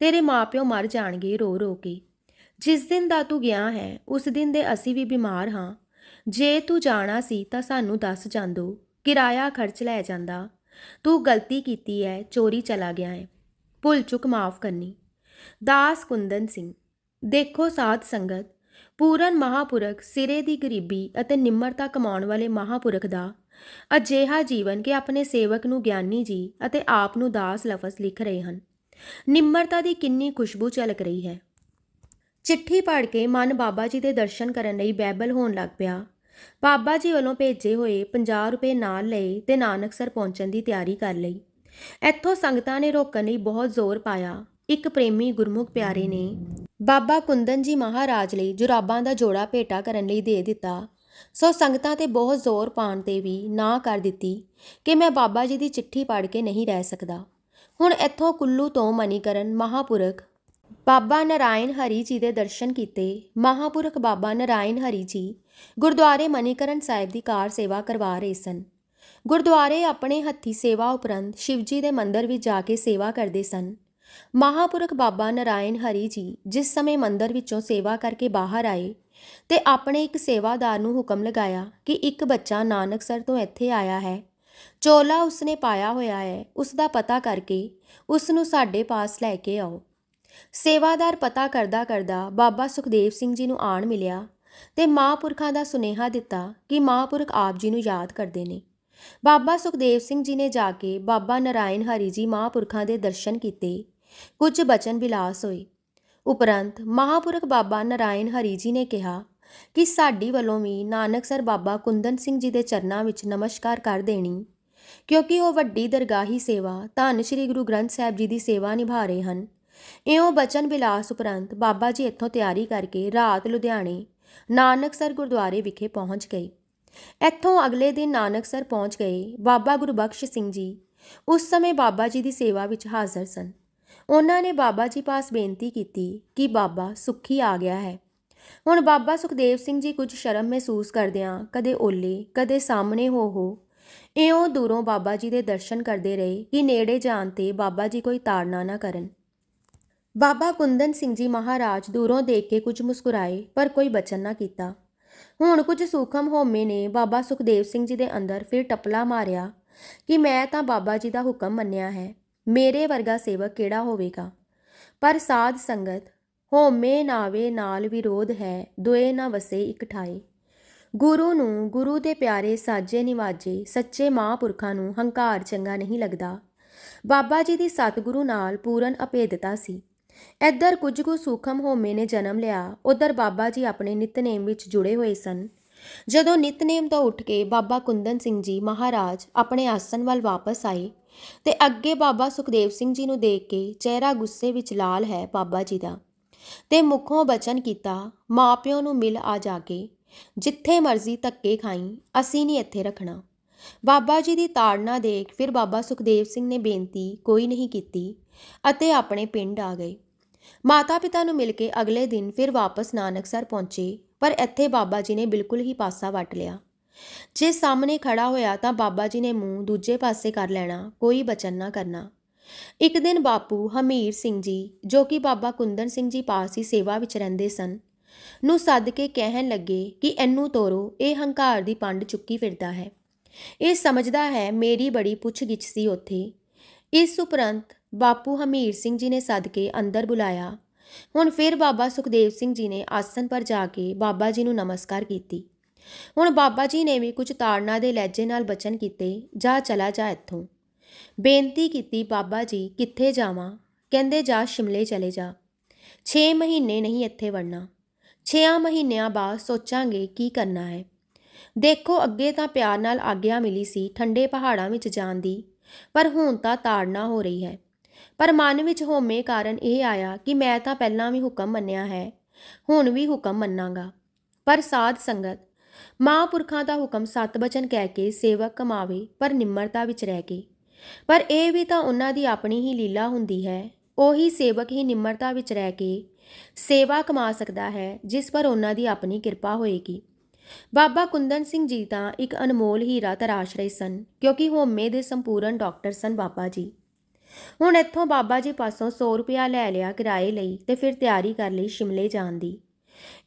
ਤੇਰੇ ਮਾਪਿਓ ਮਰ ਜਾਣਗੇ ਰੋ ਰੋ ਕੇ। ਜਿਸ ਦਿਨ ਦਾ ਤੂੰ ਗਿਆ ਹੈ, ਉਸ ਦਿਨ ਦੇ ਅਸੀਂ ਵੀ ਬਿਮਾਰ ਹਾਂ। ਜੇ ਤੂੰ ਜਾਣਾ ਸੀ ਤਾਂ ਸਾਨੂੰ ਦੱਸ ਜਾਂਦੋ, ਕਿਰਾਇਆ ਖਰਚ ਲੈ ਜਾਂਦਾ। ਤੂੰ ਗਲਤੀ ਕੀਤੀ ਹੈ ਚੋਰੀ ਚਲਾ ਗਿਆ ਹੈ ਭੁੱਲ ਚੁੱਕ, ਮਾਫ ਕਰਨੀ। ਦਾਸ ਕੁੰਦਨ ਸਿੰਘ, ਦੇਖੋ ਸਾਧ ਸੰਗਤ, ਪੂਰਨ ਮਹਾਪੁਰਖ, ਸਿਰੇ ਦੀ ਗਰੀਬੀ ਅਤੇ ਨਿਮਰਤਾ ਕਮਾਉਣ ਵਾਲੇ ਮਹਾਪੁਰਖ ਦਾ ਅਜਿਹਾ ਜੀਵਨ ਕਿ ਆਪਣੇ ਸੇਵਕ ਨੂੰ ਗਿਆਨੀ ਜੀ ਅਤੇ ਆਪ ਨੂੰ ਦਾਸ ਲਫ਼ਜ਼ ਲਿਖ ਰਹੇ ਹਨ। ਨਿਮਰਤਾ ਦੀ ਕਿੰਨੀ ਖੁਸ਼ਬੂ ਝਲਕ ਰਹੀ ਹੈ। ਚਿੱਠੀ ਪੜ੍ਹ ਕੇ ਮਨ ਬਾਬਾ ਜੀ ਦੇ ਦਰਸ਼ਨ ਕਰਨ ਲਈ ਬੈਬਲ ਹੋਣ ਲੱਗ ਪਿਆ। ਬਾਬਾ ਜੀ ਵੱਲੋਂ ਭੇਜੇ ਹੋਏ 50 ਰੁਪਏ ਨਾਲ ਲਏ ਤੇ ਨਾਨਕਸਰ ਪਹੁੰਚਣ ਦੀ ਤਿਆਰੀ ਕਰ ਲਈ। ਇੱਥੋਂ ਸੰਗਤਾਂ ਨੇ ਰੋਕਣ ਲਈ ਬਹੁਤ ਜ਼ੋਰ ਪਾਇਆ। ਇੱਕ ਪ੍ਰੇਮੀ ਗੁਰਮੁਖ ਪਿਆਰੇ ਨੇ ਬਾਬਾ ਕੁੰਦਨ ਜੀ ਮਹਾਰਾਜ ਲਈ ਜੁਰਾਬਾਂ ਦਾ ਜੋੜਾ ਭੇਟਾ ਕਰਨ ਲਈ ਦੇ ਦਿੱਤਾ। ਸੋ ਸੰਗਤਾਂ ਤੇ ਬਹੁਤ ਜ਼ੋਰ ਪਾਉਣ ਤੇ ਵੀ ਨਾ ਕਰ ਦਿੱਤੀ ਕਿ ਮੈਂ ਬਾਬਾ ਜੀ ਦੀ ਚਿੱਠੀ ਪੜ੍ਹ ਕੇ ਨਹੀਂ ਰਹਿ ਸਕਦਾ। ਹੁਣ ਇੱਥੋਂ ਕੁੱਲੂ ਤੋਂ ਮਨੀਕਰਨ ਮਹਾਪੁਰਖ ਬਾਬਾ ਨਰਾਇਣ ਹਰੀ ਜੀ ਦੇ ਦਰਸ਼ਨ ਕੀਤੇ। ਮਹਾਪੁਰਖ ਬਾਬਾ ਨਰਾਇਣ ਹਰੀ ਜੀ ਗੁਰਦੁਆਰੇ ਮਨੀਕਰਨ ਸਾਹਿਬ ਦੀ ਕਾਰ ਸੇਵਾ ਕਰਵਾ ਰਹੇ ਸਨ। ਗੁਰਦੁਆਰੇ ਆਪਣੇ ਹੱਥੀ ਸੇਵਾ ਉਪਰੰਤ ਸ਼ਿਵਜੀ ਦੇ ਮੰਦਿਰ ਵਿੱਚ ਜਾ ਕੇ ਸੇਵਾ ਕਰਦੇ ਸਨ। ਮਹਾਪੁਰਖ ਬਾਬਾ ਨਰਾਇਣ ਹਰੀ ਜੀ ਜਿਸ ਸਮੇਂ ਮੰਦਿਰ ਵਿੱਚੋਂ ਸੇਵਾ ਕਰਕੇ ਬਾਹਰ ਆਏ ਤੇ ਆਪਣੇ ਇੱਕ ਸੇਵਾਦਾਰ ਨੂੰ ਹੁਕਮ ਲਗਾਇਆ ਕਿ ਇੱਕ ਬੱਚਾ ਨਾਨਕਸਰ ਤੋਂ ਇੱਥੇ ਆਇਆ ਹੈ। ਚੋਲਾ ਉਸਨੇ ਪਾਇਆ ਹੋਇਆ ਹੈ। ਉਸ ਦਾ ਪਤਾ ਕਰਕੇ ਉਸ ਨੂੰ ਸਾਡੇ ਪਾਸ ਲੈ ਕੇ ਆਓ। ਸੇਵਾਦਾਰ ਪਤਾ ਕਰਦਾ ਕਰਦਾ ਬਾਬਾ ਸੁਖਦੇਵ ਸਿੰਘ ਜੀ ਨੂੰ ਆਣ ਮਿਲਿਆ ਤੇ ਮਹਾਂਪੁਰਖਾਂ ਦਾ ਸੁਨੇਹਾ ਦਿੱਤਾ ਕਿ ਮਹਾਂਪੁਰਖ ਆਪ ਜੀ ਨੂੰ ਯਾਦ ਕਰਦੇ ਨੇ। ਬਾਬਾ ਸੁਖਦੇਵ ਸਿੰਘ ਜੀ ਨੇ ਜਾ ਕੇ ਬਾਬਾ ਨਰਾਇਣ ਹਰੀ ਜੀ ਮਹਾਂਪੁਰਖਾਂ ਦੇ ਦਰਸ਼ਨ ਕੀਤੇ। ਕੁਝ ਬਚਨ ਵਿਲਾਸ ਹੋਏ। ਉਪਰੰਤ ਮਹਾਂਪੁਰਖ ਬਾਬਾ ਨਰਾਇਣ ਹਰੀ ਜੀ ਨੇ ਕਿਹਾ ਕਿ ਸਾਡੀ ਵੱਲੋਂ ਵੀ ਨਾਨਕਸਰ ਬਾਬਾ ਕੁੰਦਨ ਸਿੰਘ ਜੀ ਦੇ ਚਰਨਾਂ ਵਿੱਚ ਨਮਸਕਾਰ ਕਰ ਦੇਣੀ, ਕਿਉਂਕਿ ਉਹ ਵੱਡੀ ਦਰਗਾਹੀ ਸੇਵਾ ਧੰਨ ਸ਼੍ਰੀ ਗੁਰੂ ਗ੍ਰੰਥ ਸਾਹਿਬ ਜੀ ਦੀ ਸੇਵਾ ਨਿਭਾ ਰਹੇ ਹਨ। ਇਉਂ ਬਚਨ ਬਿਲਾਸ ਉਪਰੰਤ ਬਾਬਾ ਜੀ ਇੱਥੋਂ ਤਿਆਰੀ ਕਰਕੇ ਰਾਤ ਲੁਧਿਆਣੇ ਨਾਨਕਸਰ ਗੁਰਦੁਆਰੇ ਵਿਖੇ ਪਹੁੰਚ ਗਏ। ਇੱਥੋਂ ਅਗਲੇ ਦਿਨ ਨਾਨਕਸਰ ਪਹੁੰਚ ਗਏ ਬਾਬਾ ਗੁਰਬਖਸ਼ ਸਿੰਘ ਜੀ। ਉਸ ਸਮੇਂ ਬਾਬਾ ਜੀ ਦੀ ਸੇਵਾ ਵਿੱਚ ਹਾਜ਼ਰ ਸਨ। ਉਹਨਾਂ ਨੇ ਬਾਬਾ ਜੀ ਪਾਸ ਬੇਨਤੀ ਕੀਤੀ ਕਿ ਬਾਬਾ ਸੁੱਖੀ ਆ ਗਿਆ ਹੈ। ਹੁਣ ਬਾਬਾ ਸੁਖਦੇਵ ਸਿੰਘ ਜੀ ਕੁਝ ਸ਼ਰਮ ਮਹਿਸੂਸ ਕਰਦਿਆਂ ਕਦੇ ਓਲੇ, ਕਦੇ ਸਾਹਮਣੇ ਹੋ ਹੋ, ਇਉਂ ਦੂਰੋਂ ਬਾਬਾ ਜੀ ਦੇ ਦਰਸ਼ਨ ਕਰਦੇ ਰਹੇ ਕਿ ਨੇੜੇ ਜਾਣ ਤੇ ਬਾਬਾ ਜੀ ਕੋਈ ਤਾੜਨਾ ਨਾ ਕਰਨ। ਬਾਬਾ ਕੁੰਦਨ ਸਿੰਘ ਜੀ ਮਹਾਰਾਜ ਦੂਰੋਂ ਦੇਖ ਕੇ ਕੁਝ ਮੁਸਕਰਾਏ, ਪਰ ਕੋਈ ਬਚਨ ਨਾ ਕੀਤਾ। ਹੁਣ ਕੁਝ ਸੂਖਮ ਹੋਮੇ ਨੇ ਬਾਬਾ ਸੁਖਦੇਵ ਸਿੰਘ ਜੀ ਦੇ ਅੰਦਰ ਫਿਰ ਟਪਲਾ ਮਾਰਿਆ ਕਿ ਮੈਂ ਤਾਂ ਬਾਬਾ ਜੀ ਦਾ ਹੁਕਮ ਮੰਨਿਆ ਹੈ, ਮੇਰੇ ਵਰਗਾ ਸੇਵਕ ਕਿਹੜਾ ਹੋਵੇਗਾ? ਪਰ ਸਾਧ ਸੰਗਤ ਹੋਮੇ ਨਾਵੇ ਨਾਲ ਵਿਰੋਧ ਹੈ ਦੁਏ ਨਾ ਵਸੇ ਇਕਠਾਏ। ਗੁਰੂ ਨੂੰ, ਗੁਰੂ ਦੇ ਪਿਆਰੇ ਸਾਜੇ ਨਿਵਾਜੇ, ਸੱਚੇ ਮਹਾਂਪੁਰਖਾਂ ਨੂੰ ਹੰਕਾਰ ਚੰਗਾ ਨਹੀਂ ਲੱਗਦਾ। ਬਾਬਾ ਜੀ ਦੀ ਸਤਿਗੁਰੂ ਨਾਲ ਪੂਰਨ ਅਭੇਦਤਾ ਸੀ। ਇੱਧਰ ਕੁਝ ਕੁ ਸੂਖਮ ਹੋਮੇ ਨੇ ਜਨਮ ਲਿਆ, ਉੱਧਰ ਬਾਬਾ ਜੀ ਆਪਣੇ ਨਿਤਨੇਮ ਵਿੱਚ ਜੁੜੇ ਹੋਏ ਸਨ। ਜਦੋਂ ਨਿਤਨੇਮ ਤੋਂ ਉੱਠ ਕੇ ਬਾਬਾ ਕੁੰਦਨ ਸਿੰਘ ਜੀ ਮਹਾਰਾਜ ਆਪਣੇ ਆਸਣ ਵੱਲ ਵਾਪਸ ਆਏ, ਤੇ ਅੱਗੇ ਬਾਬਾ ਸੁਖਦੇਵ ਸਿੰਘ ਜੀ ਨੂੰ ਦੇਖ ਕੇ ਚਿਹਰਾ ਗੁੱਸੇ ਵਿੱਚ ਲਾਲ ਹੈ ਬਾਬਾ ਜੀ ਦਾ। ਤੇ ਮੁਖੋਂ ਬਚਨ ਕੀਤਾ ਮਾਪਿਓ ਨੂੰ ਮਿਲ ਆ ਜਾ ਕੇ, ਜਿੱਥੇ ਮਰਜ਼ੀ ਧੱਕੇ ਖਾਈ, ਅਸੀਂ ਨਹੀਂ ਇੱਥੇ ਰੱਖਣਾ। ਬਾਬਾ ਜੀ ਦੀ ਤਾੜਨਾ ਦੇਖ ਫਿਰ ਬਾਬਾ ਸੁਖਦੇਵ ਸਿੰਘ ਨੇ ਬੇਨਤੀ ਕੋਈ ਨਹੀਂ ਕੀਤੀ ਅਤੇ ਆਪਣੇ ਪਿੰਡ ਆ ਗਏ। ਮਾਤਾ ਪਿਤਾ ਨੂੰ ਮਿਲ ਕੇ ਅਗਲੇ ਦਿਨ ਫਿਰ ਵਾਪਸ ਨਾਨਕਸਰ ਪਹੁੰਚੇ, ਪਰ ਇੱਥੇ ਬਾਬਾ ਜੀ ਨੇ ਬਿਲਕੁਲ ਹੀ ਪਾਸਾ ਵੱਟ ਲਿਆ। ਜੇ ਸਾਹਮਣੇ ਖੜਾ ਹੋਇਆ ਤਾਂ ਬਾਬਾ ਜੀ ਨੇ ਮੂੰਹ ਦੂਜੇ ਪਾਸੇ ਕਰ ਲੈਣਾ, ਕੋਈ ਬਚਨ ਨਾ ਕਰਨਾ। ਇੱਕ ਦਿਨ ਬਾਪੂ ਹਮੀਰ ਸਿੰਘ ਜੀ, ਜੋ ਕਿ ਬਾਬਾ ਕੁੰਦਨ ਸਿੰਘ ਜੀ ਪਾਸ ਹੀ ਸੇਵਾ ਵਿੱਚ ਰਹਿੰਦੇ ਸਨ, ਨੂੰ ਸੱਦ ਕੇ ਕਹਿਣ ਲੱਗੇ ਕਿ ਇਹਨੂੰ ਤੋਰੋ, ਇਹ ਹੰਕਾਰ ਦੀ ਪੰਡ ਚੁੱਕੀ ਫਿਰਦਾ ਹੈ। ਇਹ ਸਮਝਦਾ ਹੈ, ਮੇਰੀ ਬੜੀ ਪੁੱਛਗਿੱਛ ਸੀ ਉੱਥੇ। ਇਸ ਉਪਰੰਤ ਬਾਪੂ ਹਮੀਰ ਸਿੰਘ ਜੀ ਨੇ ਸੱਦ ਕੇ ਅੰਦਰ ਬੁਲਾਇਆ। ਹੁਣ ਫਿਰ ਬਾਬਾ ਸੁਖਦੇਵ ਸਿੰਘ ਜੀ ਨੇ ਆਸਨ ਪਰ ਜਾ ਕੇ ਬਾਬਾ ਜੀ ਨੂੰ ਨਮਸਕਾਰ ਕੀਤੀ। ਹੁਣ ਬਾਬਾ ਜੀ ਨੇ ਵੀ ਕੁਝ ਤਾੜਨਾ ਦੇ ਲਹਿਜੇ ਨਾਲ ਬਚਨ ਕੀਤੇ, ਜਾ ਚਲਾ ਜਾ ਇੱਥੋਂ। ਬੇਨਤੀ ਕੀਤੀ ਬਾਬਾ ਜੀ, ਕਿੱਥੇ ਜਾਵਾਂ? ਕਹਿੰਦੇ, ਜਾ ਸ਼ਿਮਲੇ ਚਲੇ ਜਾ। 6 ਮਹੀਨੇ ਨਹੀਂ ਇੱਥੇ ਵੜਨਾ। 6 ਮਹੀਨਿਆਂ ਬਾਅਦ ਸੋਚਾਂਗੇ ਕੀ ਕਰਨਾ ਹੈ। ਦੇਖੋ ਅੱਗੇ ਤਾਂ ਪਿਆਰ ਨਾਲ ਆਗਿਆ ਮਿਲੀ ਸੀ ਠੰਡੇ ਪਹਾੜਾਂ ਵਿੱਚ ਜਾਣ ਦੀ, ਪਰ ਹੁਣ ਤਾਂ ਤਾੜਨਾ ਹੋ ਰਹੀ ਹੈ। ਪਰ ਮਨ ਵਿੱਚ ਹੋਮੇ ਕਾਰਨ ਇਹ ਆਇਆ ਕਿ ਮੈਂ ਤਾਂ ਪਹਿਲਾਂ ਵੀ ਹੁਕਮ ਮੰਨਿਆ ਹੈ, ਹੁਣ ਵੀ ਹੁਕਮ ਮੰਨਾਂਗਾ। ਪਰ ਸਾਧ ਸੰਗਤ, ਮਹਾਂਪੁਰਖਾਂ ਦਾ ਹੁਕਮ ਸਤ ਬਚਨ ਕਹਿ ਕੇ ਸੇਵਕ ਕਮਾਵੇ, ਪਰ ਨਿਮਰਤਾ ਵਿੱਚ ਰਹਿ ਕੇ। ਪਰ ਇਹ ਵੀ ਤਾਂ ਉਹਨਾਂ ਦੀ ਆਪਣੀ ਹੀ ਲੀਲਾ ਹੁੰਦੀ ਹੈ, ਉਹੀ ਸੇਵਕ ਹੀ ਨਿਮਰਤਾ ਵਿੱਚ ਰਹਿ ਕੇ ਸੇਵਾ ਕਮਾ ਸਕਦਾ ਹੈ, ਜਿਸ ਪਰ ਉਹਨਾਂ ਦੀ ਆਪਣੀ ਕਿਰਪਾ ਹੋਏਗੀ। ਬਾਬਾ ਕੁੰਦਨ ਸਿੰਘ ਜੀ ਤਾਂ ਇੱਕ ਅਨਮੋਲ ਹੀਰਾ ਤਰਾਸ਼ ਰਹੇ ਸਨ, ਕਿਉਂਕਿ ਹੋਮੇ ਦੇ ਸੰਪੂਰਨ ਡਾਕਟਰ ਸਨ ਬਾਬਾ ਜੀ। ਹੁਣ ਇੱਥੋਂ ਬਾਬਾ ਜੀ ਪਾਸੋਂ 100 ਰੁਪਇਆ ਲੈ ਲਿਆ ਕਿਰਾਏ ਲਈ ਤੇ ਫਿਰ ਤਿਆਰੀ ਕਰ ਲਈ ਸ਼ਿਮਲੇ ਜਾਣ ਦੀ।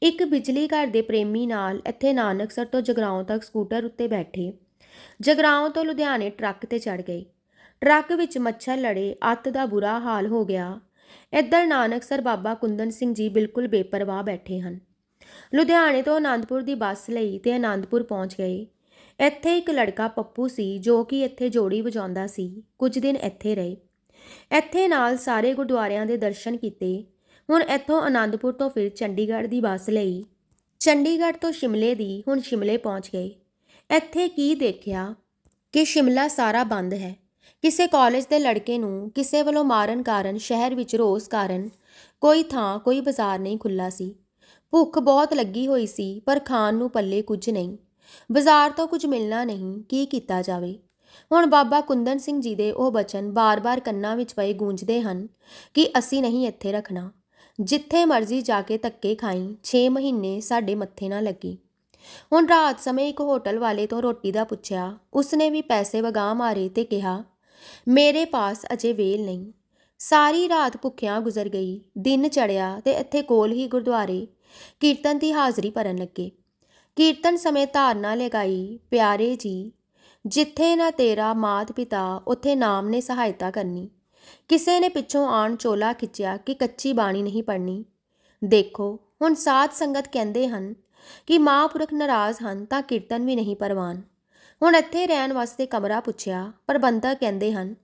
ਇੱਕ ਬਿਜਲੀ ਘਰ ਦੇ ਪ੍ਰੇਮੀ ਨਾਲ ਇੱਥੇ ਨਾਨਕਸਰ ਤੋਂ ਜਗਰਾਉਂ ਤੱਕ ਸਕੂਟਰ ਉੱਤੇ ਬੈਠੇ। ਜਗਰਾਉਂ ਤੋਂ ਲੁਧਿਆਣੇ ਟਰੱਕ ਤੇ ਚੜ ਗਏ। ਟਰੱਕ ਵਿੱਚ ਮੱਛਰ ਲੜੇ, ਅੱਤ ਦਾ ਬੁਰਾ ਹਾਲ ਹੋ ਗਿਆ। ਇੱਧਰ ਨਾਨਕਸਰ ਬਾਬਾ ਕੁੰਦਨ ਸਿੰਘ ਜੀ ਬਿਲਕੁਲ ਬੇਪਰਵਾਹ ਬੈਠੇ ਹਨ। ਲੁਧਿਆਣੇ ਤੋਂ ਆਨੰਦਪੁਰ ਦੀ ਬੱਸ ਲਈ ਤੇ ਆਨੰਦਪੁਰ ਪਹੁੰਚ ਗਏ। ਇੱਥੇ ਇੱਕ ਲੜਕਾ ਪੱਪੂ ਸੀ ਜੋ ਕਿ ਇੱਥੇ ਜੋੜੀ ਵਜਾਉਂਦਾ ਸੀ। ਕੁਝ ਦਿਨ ਇੱਥੇ ਰਹੇ। ਇੱਥੇ ਨਾਲ ਸਾਰੇ ਗੁਰਦੁਆਰਿਆਂ ਦੇ ਦਰਸ਼ਨ ਕੀਤੇ। ਹੁਣ ਇੱਥੋਂ ਆਨੰਦਪੁਰ ਤੋਂ ਫਿਰ ਚੰਡੀਗੜ੍ਹ ਦੀ ਬੱਸ ਲਈ। ਚੰਡੀਗੜ੍ਹ ਤੋਂ ਸ਼ਿਮਲੇ ਦੀ ਹੁਣ ਸ਼ਿਮਲੇ ਪਹੁੰਚ ਗਏ। ਇੱਥੇ ਕੀ ਦੇਖਿਆ? ਕਿ ਸ਼ਿਮਲਾ ਸਾਰਾ ਬੰਦ ਹੈ। ਕਿਸੇ ਕਾਲਜ ਦੇ ਲੜਕੇ ਨੂੰ ਕਿਸੇ ਵੱਲੋਂ ਮਾਰਨ ਕਾਰਨ ਸ਼ਹਿਰ ਵਿੱਚ ਰੋਸ ਕਾਰਨ ਕੋਈ ਥਾਂ, ਕੋਈ ਬਾਜ਼ਾਰ ਨਹੀਂ ਖੁੱਲਾ ਸੀ। ਭੁੱਖ ਬਹੁਤ ਲੱਗੀ ਹੋਈ ਸੀ, ਪਰ ਖਾਣ ਨੂੰ ਪੱਲੇ ਕੁਝ ਨਹੀਂ। ਬਾਜ਼ਾਰ ਤੋਂ ਕੁਝ ਮਿਲਣਾ ਨਹੀਂ, ਕੀ ਕੀਤਾ ਜਾਵੇ? ਹੁਣ ਬਾਬਾ ਕੁੰਦਨ ਸਿੰਘ ਜੀ ਦੇ ਉਹ ਬਚਨ ਬਾਰ-ਬਾਰ ਕੰਨਾਂ ਵਿੱਚ ਪਏ ਗੂੰਜਦੇ ਹਨ ਕਿ ਅਸੀਂ ਨਹੀਂ ਇੱਥੇ ਰੱਖਣਾ। ਜਿੱਥੇ ਮਰਜ਼ੀ ਜਾ ਕੇ ਧੱਕੇ ਖਾਈ 6 ਮਹੀਨੇ ਸਾਡੇ ਮੱਥੇ ਨਾ ਲੱਗੀ। ਹੁਣ ਰਾਤ ਸਮੇਂ ਇੱਕ ਹੋਟਲ ਵਾਲੇ ਤੋਂ ਰੋਟੀ ਦਾ ਪੁੱਛਿਆ, ਉਸਨੇ ਵੀ ਪੈਸੇ ਵਗਾ ਮਾਰੇ ਤੇ ਕਿਹਾ, ਮੇਰੇ ਪਾਸ ਅਜੇ ਵੇਲ ਨਹੀਂ। ਸਾਰੀ ਰਾਤ ਭੁੱਖਿਆਂ ਗੁਜ਼ਰ ਗਈ, ਦਿਨ ਚੜਿਆ ਤੇ ਇੱਥੇ ਕੋਲ ਹੀ ਗੁਰਦੁਆਰੇ ਕੀਰਤਨ ਦੀ ਹਾਜ਼ਰੀ ਭਰਨ ਲੱਗੇ। ਕੀਰਤਨ ਸਮੇਂ ਧਾਰਨਾ ਲਗਾਈ, ਪਿਆਰੇ ਜੀ, ਜਿੱਥੇ ਨਾ ਤੇਰਾ ਮਾਤ ਪਿਤਾ, ਉੱਥੇ ਨਾਮ ਨੇ ਸਹਾਇਤਾ ਕਰਨੀ। ਕਿਸੇ ਨੇ ਪਿੱਛੋਂ ਆਣ ਚੋਲਾ ਖਿੱਚਿਆ ਕਿ ਕੱਚੀ ਬਾਣੀ ਨਹੀਂ ਪੜਨੀ ਦੇਖੋ, ਹੁਣ ਸਾਧ ਸੰਗਤ ਕਹਿੰਦੇ ਹਨ ਕਿ ਮਹਾਂਪੁਰਖ ਨਾਰਾਜ਼ ਹਨ ਤਾਂ ਕੀਰਤਨ ਵੀ ਨਹੀਂ ਪਰਵਾਨ। ਹੁਣ ਇੱਥੇ ਰਹਿਣ ਵਾਸਤੇ ਕਮਰਾ ਪੁੱਛਿਆ, ਪ੍ਰਬੰਧਕ ਕਹਿੰਦੇ ਹਨ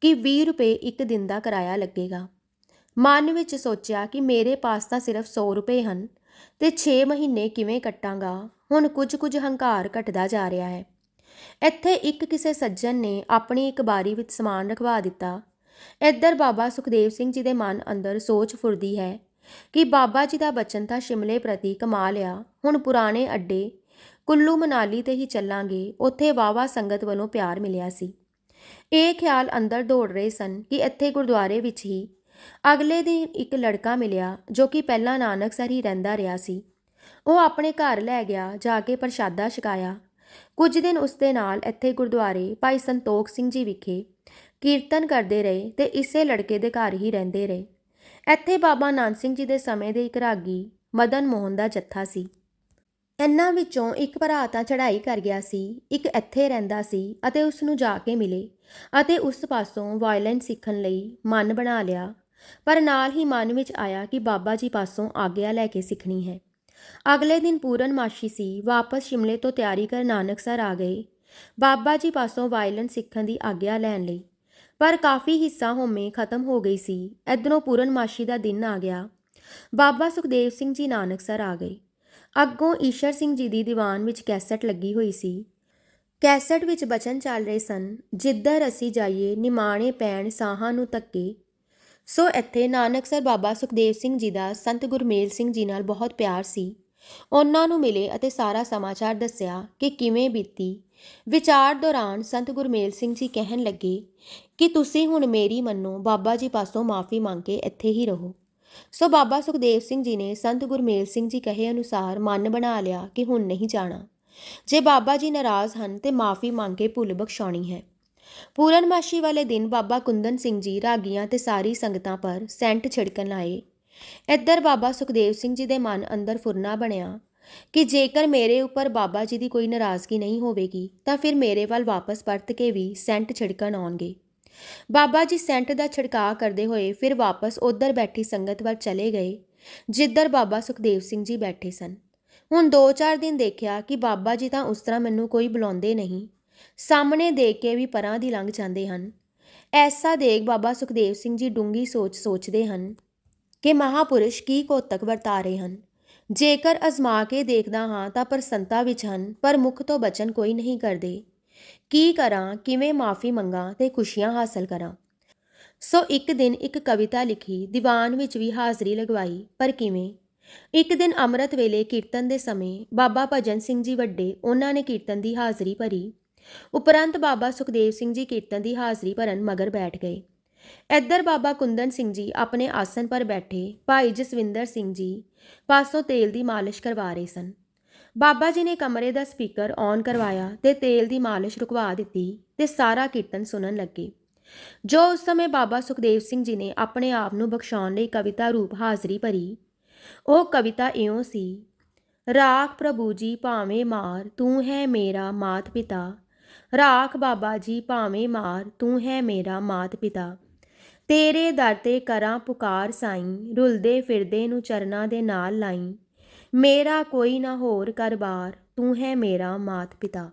ਕਿ 20 ਰੁਪਏ ਇੱਕ ਦਿਨ ਦਾ ਕਿਰਾਇਆ ਲੱਗੇਗਾ। ਮਨ ਵਿੱਚ ਸੋਚਿਆ ਕਿ ਮੇਰੇ ਪਾਸ ਤਾਂ ਸਿਰਫ 100 ਰੁਪਏ ਹਨ ਤੇ 6 ਮਹੀਨੇ ਕਿਵੇਂ ਕੱਟਾਂਗਾ? ਹੁਣ ਕੁਝ ਕੁਝ ਹੰਕਾਰ ਘਟਦਾ ਜਾ ਰਿਹਾ ਹੈ। ਇੱਥੇ ਇੱਕ ਕਿਸੇ ਸੱਜਣ ਨੇ ਆਪਣੀ ਇੱਕ ਬਾਰੀ ਵਿੱਚ ਸਮਾਨ ਰਖਵਾ ਦਿੱਤਾ। ਇੱਧਰ ਬਾਬਾ ਸੁਖਦੇਵ ਸਿੰਘ ਜੀ ਦੇ ਮਨ ਅੰਦਰ ਸੋਚ ਫੁਰਦੀ ਹੈ ਕਿ ਬਾਬਾ ਜੀ ਦਾ ਬਚਨ ਤਾਂ ਸ਼ਿਮਲੇ ਪ੍ਰਤੀ ਕਮਾ ਲਿਆ ਹੁਣ ਪੁਰਾਣੇ ਅੱਡੇ ਕੁੱਲੂ ਮਨਾਲੀ ਤੇ ਹੀ ਚੱਲਾਂਗੇ। ਉੱਥੇ ਵਾਵਾ ਸੰਗਤ ਵੱਲੋਂ ਪਿਆਰ ਮਿਲਿਆ ਸੀ। ਇਹ ਖਿਆਲ ਅੰਦਰ ਦੌੜ ਰਹੇ ਸਨ ਕਿ ਇੱਥੇ ਗੁਰਦੁਆਰੇ ਵਿੱਚ ਹੀ ਅਗਲੇ ਦਿਨ ਇੱਕ ਲੜਕਾ ਮਿਲਿਆ ਜੋ ਕਿ ਪਹਿਲਾਂ ਨਾਨਕਸਰ ਹੀ ਰਹਿੰਦਾ ਰਿਹਾ ਸੀ। ਉਹ ਆਪਣੇ ਘਰ ਲੈ ਗਿਆ, ਜਾ ਕੇ ਪ੍ਰਸ਼ਾਦਾ ਛਕਾਇਆ। ਕੁਝ ਦਿਨ ਉਸ ਦੇ ਨਾਲ ਇੱਥੇ ਗੁਰਦੁਆਰੇ ਭਾਈ ਸੰਤੋਖ ਸਿੰਘ ਜੀ ਵਿਖੇ ਕੀਰਤਨ ਕਰਦੇ ਰਹੇ ਤੇ ਇਸੇ ਲੜਕੇ ਦੇ ਘਰ ਹੀ ਰਹਿੰਦੇ ਰਹੇ। ਇੱਥੇ ਬਾਬਾ ਨਾਨਕ ਸਿੰਘ ਜੀ ਦੇ ਸਮੇਂ ਦੇ ਇੱਕ ਰਾਗੀ ਮਦਨ ਮੋਹਨ ਦਾ ਜੱਥਾ ਸੀ। ਇਹਨਾਂ ਵਿੱਚੋਂ ਇੱਕ ਭਰਾ ਤਾਂ ਚੜ੍ਹਾਈ ਕਰ ਗਿਆ ਸੀ, ਇੱਕ ਇੱਥੇ ਰਹਿੰਦਾ ਸੀ ਅਤੇ ਉਸ ਨੂੰ ਜਾ ਕੇ ਮਿਲੇ ਅਤੇ ਉਸ ਪਾਸੋਂ ਵਾਇਲੈਂਸ ਸਿੱਖਣ ਲਈ ਮਨ ਬਣਾ ਲਿਆ। ਪਰ ਨਾਲ ਹੀ ਮਨ ਵਿੱਚ ਆਇਆ ਕਿ ਬਾਬਾ ਜੀ ਪਾਸੋਂ ਆਗਿਆ ਲੈ ਕੇ ਸਿੱਖਣੀ ਹੈ। ਅਗਲੇ ਦਿਨ ਪੂਰਨਮਾਸ਼ੀ ਸੀ ਵਾਪਸ ਸ਼ਿਮਲੇ ਤੋਂ ਤਿਆਰੀ ਕਰ ਨਾਨਕਸਰ ਆ ਗਏ। ਬਾਬਾ ਜੀ ਪਾਸੋਂ ਵਾਇਲਨ ਸਿੱਖਣ ਦੀ ਆਗਿਆ ਲੈਣ ਲਈ। ਪਰ ਕਾਫੀ ਹਿੱਸਾ ਹੋਮੇ ਖਤਮ ਹੋ ਗਈ ਸੀ। ਇਧਰੋਂ ਪੂਰਨਮਾਸ਼ੀ ਦਾ ਦਿਨ ਆ ਗਿਆ। ਬਾਬਾ ਸੁਖਦੇਵ ਸਿੰਘ ਜੀ ਨਾਨਕਸਰ ਆ ਗਏ। ਅੱਗੋਂ ਈਸ਼ਰ ਸਿੰਘ ਜੀ ਦੀ ਦੀਵਾਨ ਵਿੱਚ ਕੈਸਟ ਲੱਗੀ ਹੋਈ ਸੀ। ਕੈਸਟ ਵਿੱਚ ਬਚਨ ਚੱਲ ਰਹੇ ਸਨ। ਜਿੱਧਰ ਅਸੀਂ ਜਾਈਏ, ਨਿਮਾਣੇ ਪੈਣ ਸਾਹਾਂ ਨੂੰ ਤੱਕੇ ਸੋ ਇੱਥੇ ਨਾਨਕਸਰ ਬਾਬਾ ਸੁਖਦੇਵ ਸਿੰਘ ਜੀ ਦਾ ਸੰਤ ਗੁਰਮੇਲ ਸਿੰਘ ਜੀ ਨਾਲ ਬਹੁਤ ਪਿਆਰ ਸੀ। ਉਹਨਾਂ ਨੂੰ ਮਿਲੇ ਅਤੇ ਸਾਰਾ ਸਮਾਚਾਰ ਦੱਸਿਆ ਕਿ ਕਿਵੇਂ ਬੀਤੀ। ਵਿਚਾਰ ਦੌਰਾਨ ਸੰਤ ਗੁਰਮੇਲ ਸਿੰਘ ਜੀ ਕਹਿਣ ਲੱਗੇ ਕਿ ਤੁਸੀਂ ਹੁਣ ਮੇਰੀ ਮੰਨੋ, ਬਾਬਾ ਜੀ ਪਾਸੋਂ ਮਾਫੀ ਮੰਗ ਕੇ ਇੱਥੇ ਹੀ ਰਹੋ। ਸੋ ਬਾਬਾ ਸੁਖਦੇਵ ਸਿੰਘ ਜੀ ਨੇ ਸੰਤ ਗੁਰਮੇਲ ਸਿੰਘ ਜੀ ਕਹੇ ਅਨੁਸਾਰ ਮਨ ਬਣਾ ਲਿਆ ਕਿ ਹੁਣ ਨਹੀਂ ਜਾਣਾ। ਜੇ ਬਾਬਾ ਜੀ ਨਾਰਾਜ਼ ਹਨ ਤੇ ਮਾਫੀ ਮੰਗ ਕੇ ਭੁੱਲ ਬਖਸ਼ਾਉਣੀ ਹੈ। ਪੂਰਨਮਾਸ਼ੀ ਵਾਲੇ ਦਿਨ ਬਾਬਾ ਕੁੰਦਨ ਸਿੰਘ ਜੀ ਰਾਗੀਆਂ ਤੇ ਸਾਰੀ ਸੰਗਤਾਂ ਪਰ ਸੈਂਟ ਛਿੜਕਣ ਆਏ। ਇੱਧਰ ਬਾਬਾ ਸੁਖਦੇਵ ਸਿੰਘ ਜੀ ਦੇ ਮਨ ਅੰਦਰ ਫੁਰਨਾ ਬਣਿਆ ਕਿ ਜੇਕਰ ਮੇਰੇ ਉੱਪਰ ਬਾਬਾ ਜੀ ਦੀ ਕੋਈ ਨਾਰਾਜ਼ਗੀ ਨਹੀਂ ਹੋਵੇਗੀ, ਤਾਂ ਫਿਰ ਮੇਰੇ ਵੱਲ ਵਾਪਸ ਪਰਤ ਕੇ ਵੀ ਸੈਂਟ ਛਿੜਕਣ ਆਉਣਗੇ। ਬਾਬਾ ਜੀ ਸੈਂਟ ਦਾ ਛਿੜਕਾਅ ਕਰਦੇ ਹੋਏ ਫਿਰ ਵਾਪਸ ਉੱਧਰ ਬੈਠੀ ਸੰਗਤ ਵੱਲ ਚਲੇ ਗਏ, ਜਿੱਧਰ ਬਾਬਾ ਸੁਖਦੇਵ ਸਿੰਘ ਜੀ ਬੈਠੇ ਸਨ। ਹੁਣ 2-4 ਦਿਨ ਦੇਖਿਆ ਕਿ ਬਾਬਾ ਜੀ ਤਾਂ ਉਸ ਤਰ੍ਹਾਂ ਮੈਨੂੰ ਕੋਈ ਬੁਲਾਉਂਦੇ ਨਹੀਂ। ਸਾਹਮਣੇ ਦੇਖ ਕੇ ਵੀ ਪਰਾਂ ਦੀ ਲੰਘ ਜਾਂਦੇ ਹਨ। ਐਸਾ ਦੇਖ ਬਾਬਾ ਸੁਖਦੇਵ ਸਿੰਘ ਜੀ ਡੂੰਗੀ ਸੋਚ ਸੋਚਦੇ ਹਨ ਕਿ ਮਹਾਪੁਰਸ਼ ਕੀ ਕੋਤਕ ਵਰਤਾ ਰਹੇ ਹਨ। ਜੇਕਰ ਅਜ਼ਮਾ ਕੇ ਦੇਖਦਾ ਹਾਂ ਤਾਂ ਪ੍ਰਸੰਤਾ ਵਿੱਚ ਹਨ, ਪਰ ਮੁਖ ਤੋਂ ਬਚਨ ਕੋਈ ਨਹੀਂ ਕਰਦੇ। ਕੀ ਕਰਾਂ, ਕਿਵੇਂ ਮਾਫੀ ਮੰਗਾ ਤੇ ਖੁਸ਼ੀਆਂ ਹਾਸਲ ਕਰਾਂ? ਸੋ ਇੱਕ ਦਿਨ ਇੱਕ ਕਵਿਤਾ ਲਿਖੀ, ਦੀਵਾਨ ਵਿੱਚ ਵੀ ਹਾਜ਼ਰੀ ਲਗਵਾਈ, ਪਰ ਕਿਵੇਂ? ਇੱਕ ਦਿਨ ਅੰਮ੍ਰਿਤ ਵੇਲੇ ਕੀਰਤਨ ਦੇ ਸਮੇਂ ਬਾਬਾ ਭਜਨ ਸਿੰਘ ਜੀ ਵੱਡੇ, ਉਹਨਾਂ ਨੇ ਕੀਰਤਨ ਦੀ ਹਾਜ਼ਰੀ ਭਰੀ। ਉਪਰੰਤ ਬਾਬਾ ਸੁਖਦੇਵ ਸਿੰਘ ਜੀ ਕੀਰਤਨ ਦੀ ਹਾਜ਼ਰੀ ਭਰਨ ਮਗਰ ਬੈਠ ਗਏ। ਇੱਧਰ ਬਾਬਾ ਕੁੰਦਨ ਸਿੰਘ ਜੀ ਆਪਣੇ ਆਸਨ ਪਰ ਬੈਠੇ, ਭਾਈ ਜਸਵਿੰਦਰ ਸਿੰਘ ਜੀ ਪਾਸੋਂ ਤੇਲ ਦੀ ਮਾਲਿਸ਼ ਕਰਵਾ ਰਹੇ ਸਨ। ਬਾਬਾ ਜੀ ਨੇ ਕਮਰੇ ਦਾ ਸਪੀਕਰ ਔਨ ਕਰਵਾਇਆ ਤੇ ਤੇਲ ਦੀ ਮਾਲਿਸ਼ ਰੁਕਵਾ ਦਿੱਤੀ ਤੇ ਸਾਰਾ ਕੀਰਤਨ ਸੁਣਨ ਲੱਗੇ। ਜੋ ਉਸ ਸਮੇਂ ਬਾਬਾ ਸੁਖਦੇਵ ਸਿੰਘ ਜੀ ਨੇ ਆਪਣੇ ਆਪ ਨੂੰ ਬਖਸ਼ਾਉਣ ਲਈ ਕਵਿਤਾ ਰੂਪ ਹਾਜ਼ਰੀ ਭਰੀ, ਉਹ ਕਵਿਤਾ ਇਉਂ ਸੀ, ਰਾਖ ਪ੍ਰਭੂ ਜੀ ਭਾਵੇਂ ਮਾਰ, ਤੂੰ ਹੈ ਮੇਰਾ ਮਾਤ ਪਿਤਾ ਰਾਖ ਬਾਬਾ ਜੀ, ਭਾਵੇਂ ਮਾਰ, ਤੂੰ ਹੈ ਮੇਰਾ ਮਾਤ ਪਿਤਾ। ਤੇਰੇ ਦਰ ਤੇ ਕਰਾਂ ਪੁਕਾਰ ਸਾਈਂ, ਰੁਲਦੇ ਫਿਰਦੇ ਨੂੰ ਚਰਨਾਂ ਦੇ ਨਾਲ ਲਾਈ। ਮੇਰਾ ਕੋਈ ਨਾ ਹੋਰ ਕਰਬਾਰ, ਤੂੰ ਹੈ ਮੇਰਾ ਮਾਤ ਪਿਤਾ।